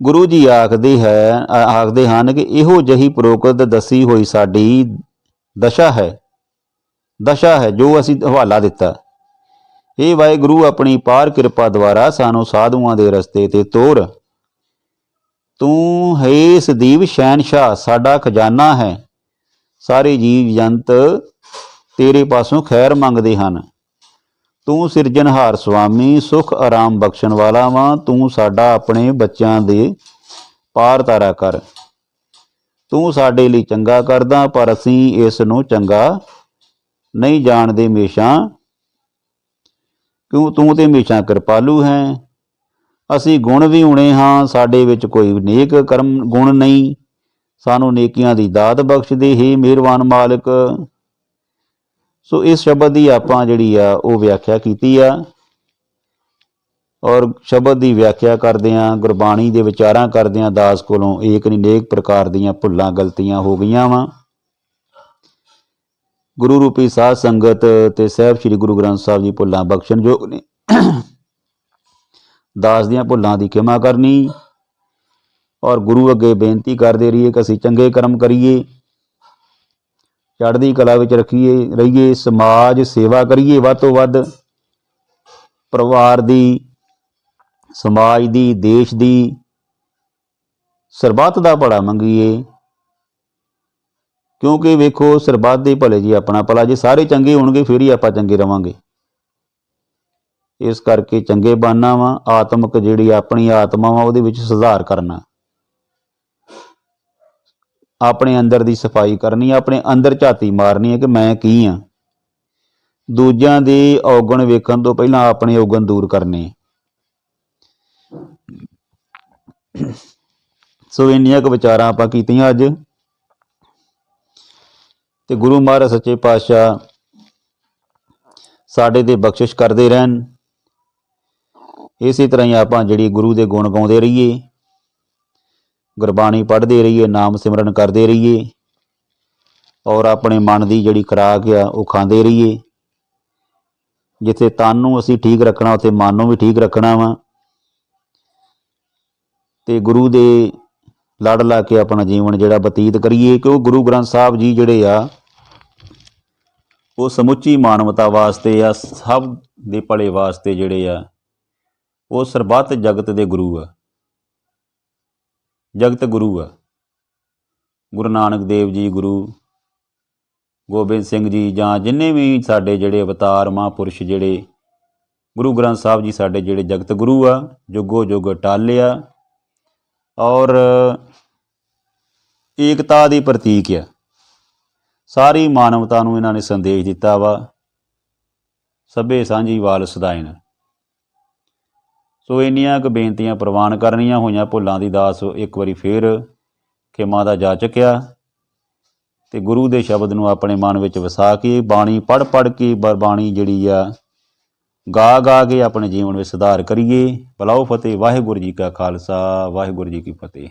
ਗੁਰੂ ਜੀ ਆਖਦੇ ਹੈ ਆਖਦੇ ਹਨ ਕਿ ਇਹੋ ਜਹੀ ਪ੍ਰੋਕਤ ਦੱਸੀ ਹੋਈ ਸਾਡੀ ਦਸ਼ਾ ਹੈ। ਦਸ਼ਾ ਹੈ ਜੋ ਅਸੀਂ ਹਵਾਲਾ ਦਿੱਤਾ। ਇਹ ਵਾਹਿਗੁਰੂ, ਆਪਣੀ ਪਾਰ ਕਿਰਪਾ ਦੁਆਰਾ ਸਾਨੂੰ ਸਾਧੂਆਂ ਦੇ ਰਸਤੇ ਤੇ ਤੋਰ। ਤੂੰ ਹੈ ਸਦੀਵ ਸ਼ਹਿਨशाह ਸਾਡਾ ਖਜ਼ਾਨਾ ਹੈ। ਸਾਰੇ ਜੀਵ ਜੰਤ ਤੇਰੇ ਪਾਸੋਂ ਖੈਰ ਮੰਗਦੇ ਹਨ। ਤੂੰ ਸਿਰਜਣਹਾਰ ਸੁਆਮੀ ਸੁਖ ਆਰਾਮ ਬਖਸ਼ਣ ਵਾਲਾ ਵਾਂ, ਤੂੰ ਸਾਡਾ ਆਪਣੇ ਬੱਚਿਆਂ ਦੇ ਪਾਰ ਤਾਰਾ ਕਰ। ਤੂੰ ਸਾਡੇ ਲਈ ਚੰਗਾ ਕਰਦਾ, ਪਰ ਅਸੀਂ ਇਸ ਨੂੰ ਚੰਗਾ ਨਹੀਂ ਜਾਣਦੇ ਹਮੇਸ਼ਾ। ਕਿਉਂ ਤੂੰ ਤੇ ਹਮੇਸ਼ਾ ਕਿਰਪਾਲੂ ਹੈ? ਅਸੀਂ ਗੁਣ ਵੀ ਹੁਣੇ ਹਾਂ, ਸਾਡੇ ਵਿੱਚ ਕੋਈ ਨੇਕ ਕਰਮ, ਗੁਣ ਨਹੀਂ। ਸਾਨੂੰ ਨੇਕੀਆਂ ਦੀ ਦਾਤ ਬਖਸ਼ ਦੇ ਹੀ ਮਿਹਰਬਾਨ ਮਾਲਕ। ਸੋ ਇਸ ਸ਼ਬਦ ਦੀ ਆਪਾਂ ਜਿਹੜੀ ਆ, ਉਹ ਵਿਆਖਿਆ ਕੀਤੀ ਆ। ਔਰ ਸ਼ਬਦ ਦੀ ਵਿਆਖਿਆ ਕਰਦਿਆਂ ਗੁਰਬਾਣੀ ਦੇ ਵਿਚਾਰਾਂ ਕਰਦਿਆਂ ਦਾਸ ਕੋਲੋਂ ਏਕ ਨੇਕ ਪ੍ਰਕਾਰ ਦੀਆਂ ਭੁੱਲਾਂ ਗਲਤੀਆਂ ਹੋ ਗਈਆਂ ਵਾ। ਗੁਰੂ ਰੂਪੀ ਸਾਧ ਸੰਗਤ ਤੇ ਸਹਿਬ ਸ੍ਰੀ ਗੁਰੂ ਗ੍ਰੰਥ ਸਾਹਿਬ ਜੀ ਭੁੱਲਾਂ ਬਖਸ਼ਣ ਯੋਗ ਨੇ। ਦਾਸ ਦੀਆਂ ਭੁੱਲਾਂ ਦੀ ਖਿਮਾ ਕਰਨੀ। ਔਰ ਗੁਰੂ ਅੱਗੇ ਬੇਨਤੀ ਕਰਦੇ ਰਹੀਏ ਕਿ ਅਸੀਂ ਚੰਗੇ ਕਰਮ ਕਰੀਏ। ਚੜ੍ਹਦੀ ਕਲਾ ਵਿੱਚ ਰੱਖੀਏ, ਰਹੀਏ, ਸਮਾਜ ਸੇਵਾ ਕਰੀਏ ਵੱਧ ਤੋਂ ਵੱਧ। ਪਰਿਵਾਰ ਦੀ, ਸਮਾਜ ਦੀ, ਦੇਸ਼ ਦੀ ਸਰਬੱਤ ਦਾ ਭਲਾ ਮੰਗੀਏ। ਕਿਉਂਕਿ ਵੇਖੋ, ਸਰਬੱਤ ਦੇ ਭਲੇ ਜੀ ਆਪਣਾ ਭਲਾ, ਜੇ ਸਾਰੇ ਚੰਗੇ ਹੋਣਗੇ, ਫਿਰ ਹੀ ਆਪਾਂ ਚੰਗੇ ਰਵਾਂਗੇ। ਇਸ ਕਰਕੇ ਚੰਗੇ ਬਾਨਾ ਵਾ, ਆਤਮਿਕ ਜਿਹੜੀ ਆਪਣੀ ਆਤਮਾ ਵਾ, ਉਹਦੇ ਵਿੱਚ ਸੁਧਾਰ ਕਰਨਾ। ਆਪਣੇ ਅੰਦਰ ਦੀ ਸਫ਼ਾਈ ਕਰਨੀ ਹੈ ਆਪਣੇ ਅੰਦਰ ਝਾਤੀ ਮਾਰਨੀ ਹੈ ਕਿ ਮੈਂ ਕੀ ਆ। ਦੂਜਿਆਂ ਦੇ ਔਗਣ ਵੇਖਣ ਤੋਂ ਪਹਿਲਾਂ ਆਪਣੇ ਔਗਣ ਦੂਰ ਕਰਨੇ ਸੋ ਇੰਨੀਆਂ ਕੁ ਵਿਚਾਰਾਂ ਆਪਾਂ ਕੀਤੀਆਂ ਅੱਜ। ਤੇ ਗੁਰੂ ਮਹਾਰਾਜ ਸੱਚੇ ਪਾਤਸ਼ਾਹ ਸਾਡੇ ਤੇ ਬਖਸ਼ਿਸ਼ ਕਰਦੇ ਰਹਿਣ। ਇਸੇ ਤਰ੍ਹਾਂ ਹੀ ਆਪਾਂ ਜਿਹੜੀ ਗੁਰੂ ਦੇ ਗੁਣ ਗਾਉਂਦੇ ਰਹੀਏ। ਗੁਰਬਾਣੀ ਪੜ੍ਹਦੇ ਰਹੀਏ, ਨਾਮ ਸਿਮਰਨ ਕਰਦੇ ਰਹੀਏ ਔਰ ਆਪਣੇ ਮਨ ਦੀ ਜਿਹੜੀ ਖੁਰਾਕ ਆ, ਉਹ ਖਾਂਦੇ ਰਹੀਏ। ਜਿੱਥੇ ਤਨ ਨੂੰ ਅਸੀਂ ਠੀਕ ਰੱਖਣਾ, ਉੱਥੇ ਮਨ ਨੂੰ ਵੀ ਠੀਕ ਰੱਖਣਾ ਵਾ। ਤੇ ਗੁਰੂ ਦੇ ਲੜ ਲਾ ਕੇ ਆਪਣਾ ਜੀਵਨ ਜਿਹੜਾ ਬਤੀਤ ਕਰੀਏ, ਕਿ ਉਹ ਗੁਰੂ ਗ੍ਰੰਥ ਸਾਹਿਬ ਜੀ ਜਿਹੜੇ ਆ, ਉਹ ਸਮੁੱਚੀ ਮਾਨਵਤਾ ਵਾਸਤੇ ਆ, ਸਭ ਦੇ ਭਲੇ ਵਾਸਤੇ ਜਿਹੜੇ ਆ, ਉਹ ਸਰਬੱਤ ਜਗਤ ਦੇ ਗੁਰੂ ਆ। ਜਗਤ ਗੁਰੂ ਆ। ਗੁਰੂ ਨਾਨਕ ਦੇਵ ਜੀ, ਗੁਰੂ ਗੋਬਿੰਦ ਸਿੰਘ ਜੀ ਜਾਂ ਜਿੰਨੇ ਵੀ ਸਾਡੇ ਜਿਹੜੇ ਅਵਤਾਰ ਮਹਾਂਪੁਰਸ਼ ਜਿਹੜੇ ਗੁਰੂ ਗ੍ਰੰਥ ਸਾਹਿਬ ਜੀ ਸਾਡੇ ਜਿਹੜੇ ਜਗਤ ਗੁਰੂ ਆ, ਜੁਗੋ ਜੁਗ ਟਾਲਿਆ ਔਰ ਏਕਤਾ ਦੀ ਪ੍ਰਤੀਕ ਆ। ਸਾਰੀ ਮਾਨਵਤਾ ਨੂੰ ਇਹਨਾਂ ਨੇ ਸੰਦੇਸ਼ ਦਿੱਤਾ ਵਾ। ਸਭੇ ਸਾਂਝੀ ਵਾਲ ਸਦਾਇਨ ਸੋ ਇੰਨੀਆਂ ਕੁ ਬੇਨਤੀਆਂ ਪ੍ਰਵਾਨ ਕਰਨੀਆਂ ਹੋਈਆਂ ਭੁੱਲਾਂ ਦੀ ਦਾਸ ਇੱਕ ਵਾਰੀ ਫੇਰ ਖਿਮਾ ਦਾ ਜਾ ਚੁੱਕਿਆ ਤੇ ਗੁਰੂ ਦੇ ਸ਼ਬਦ ਨੂੰ ਆਪਣੇ ਮਨ ਵਿੱਚ ਵਸਾ ਕੇ ਬਾਣੀ ਪੜ ਪੜ ਕੇ ਬ- ਬਾਣੀ ਜਿਹੜੀ ਆ, ਗਾ ਗਾ ਕੇ ਆਪਣੇ ਜੀਵਨ ਵਿੱਚ ਸੁਧਾਰ ਕਰੀਏ। ਬਲਾਓ ਫਤਿਹ, ਵਾਹਿਗੁਰੂ ਜੀ ਕਾ ਖਾਲਸਾ, ਵਾਹਿਗੁਰੂ ਜੀ ਕੀ ਫਤਿਹ।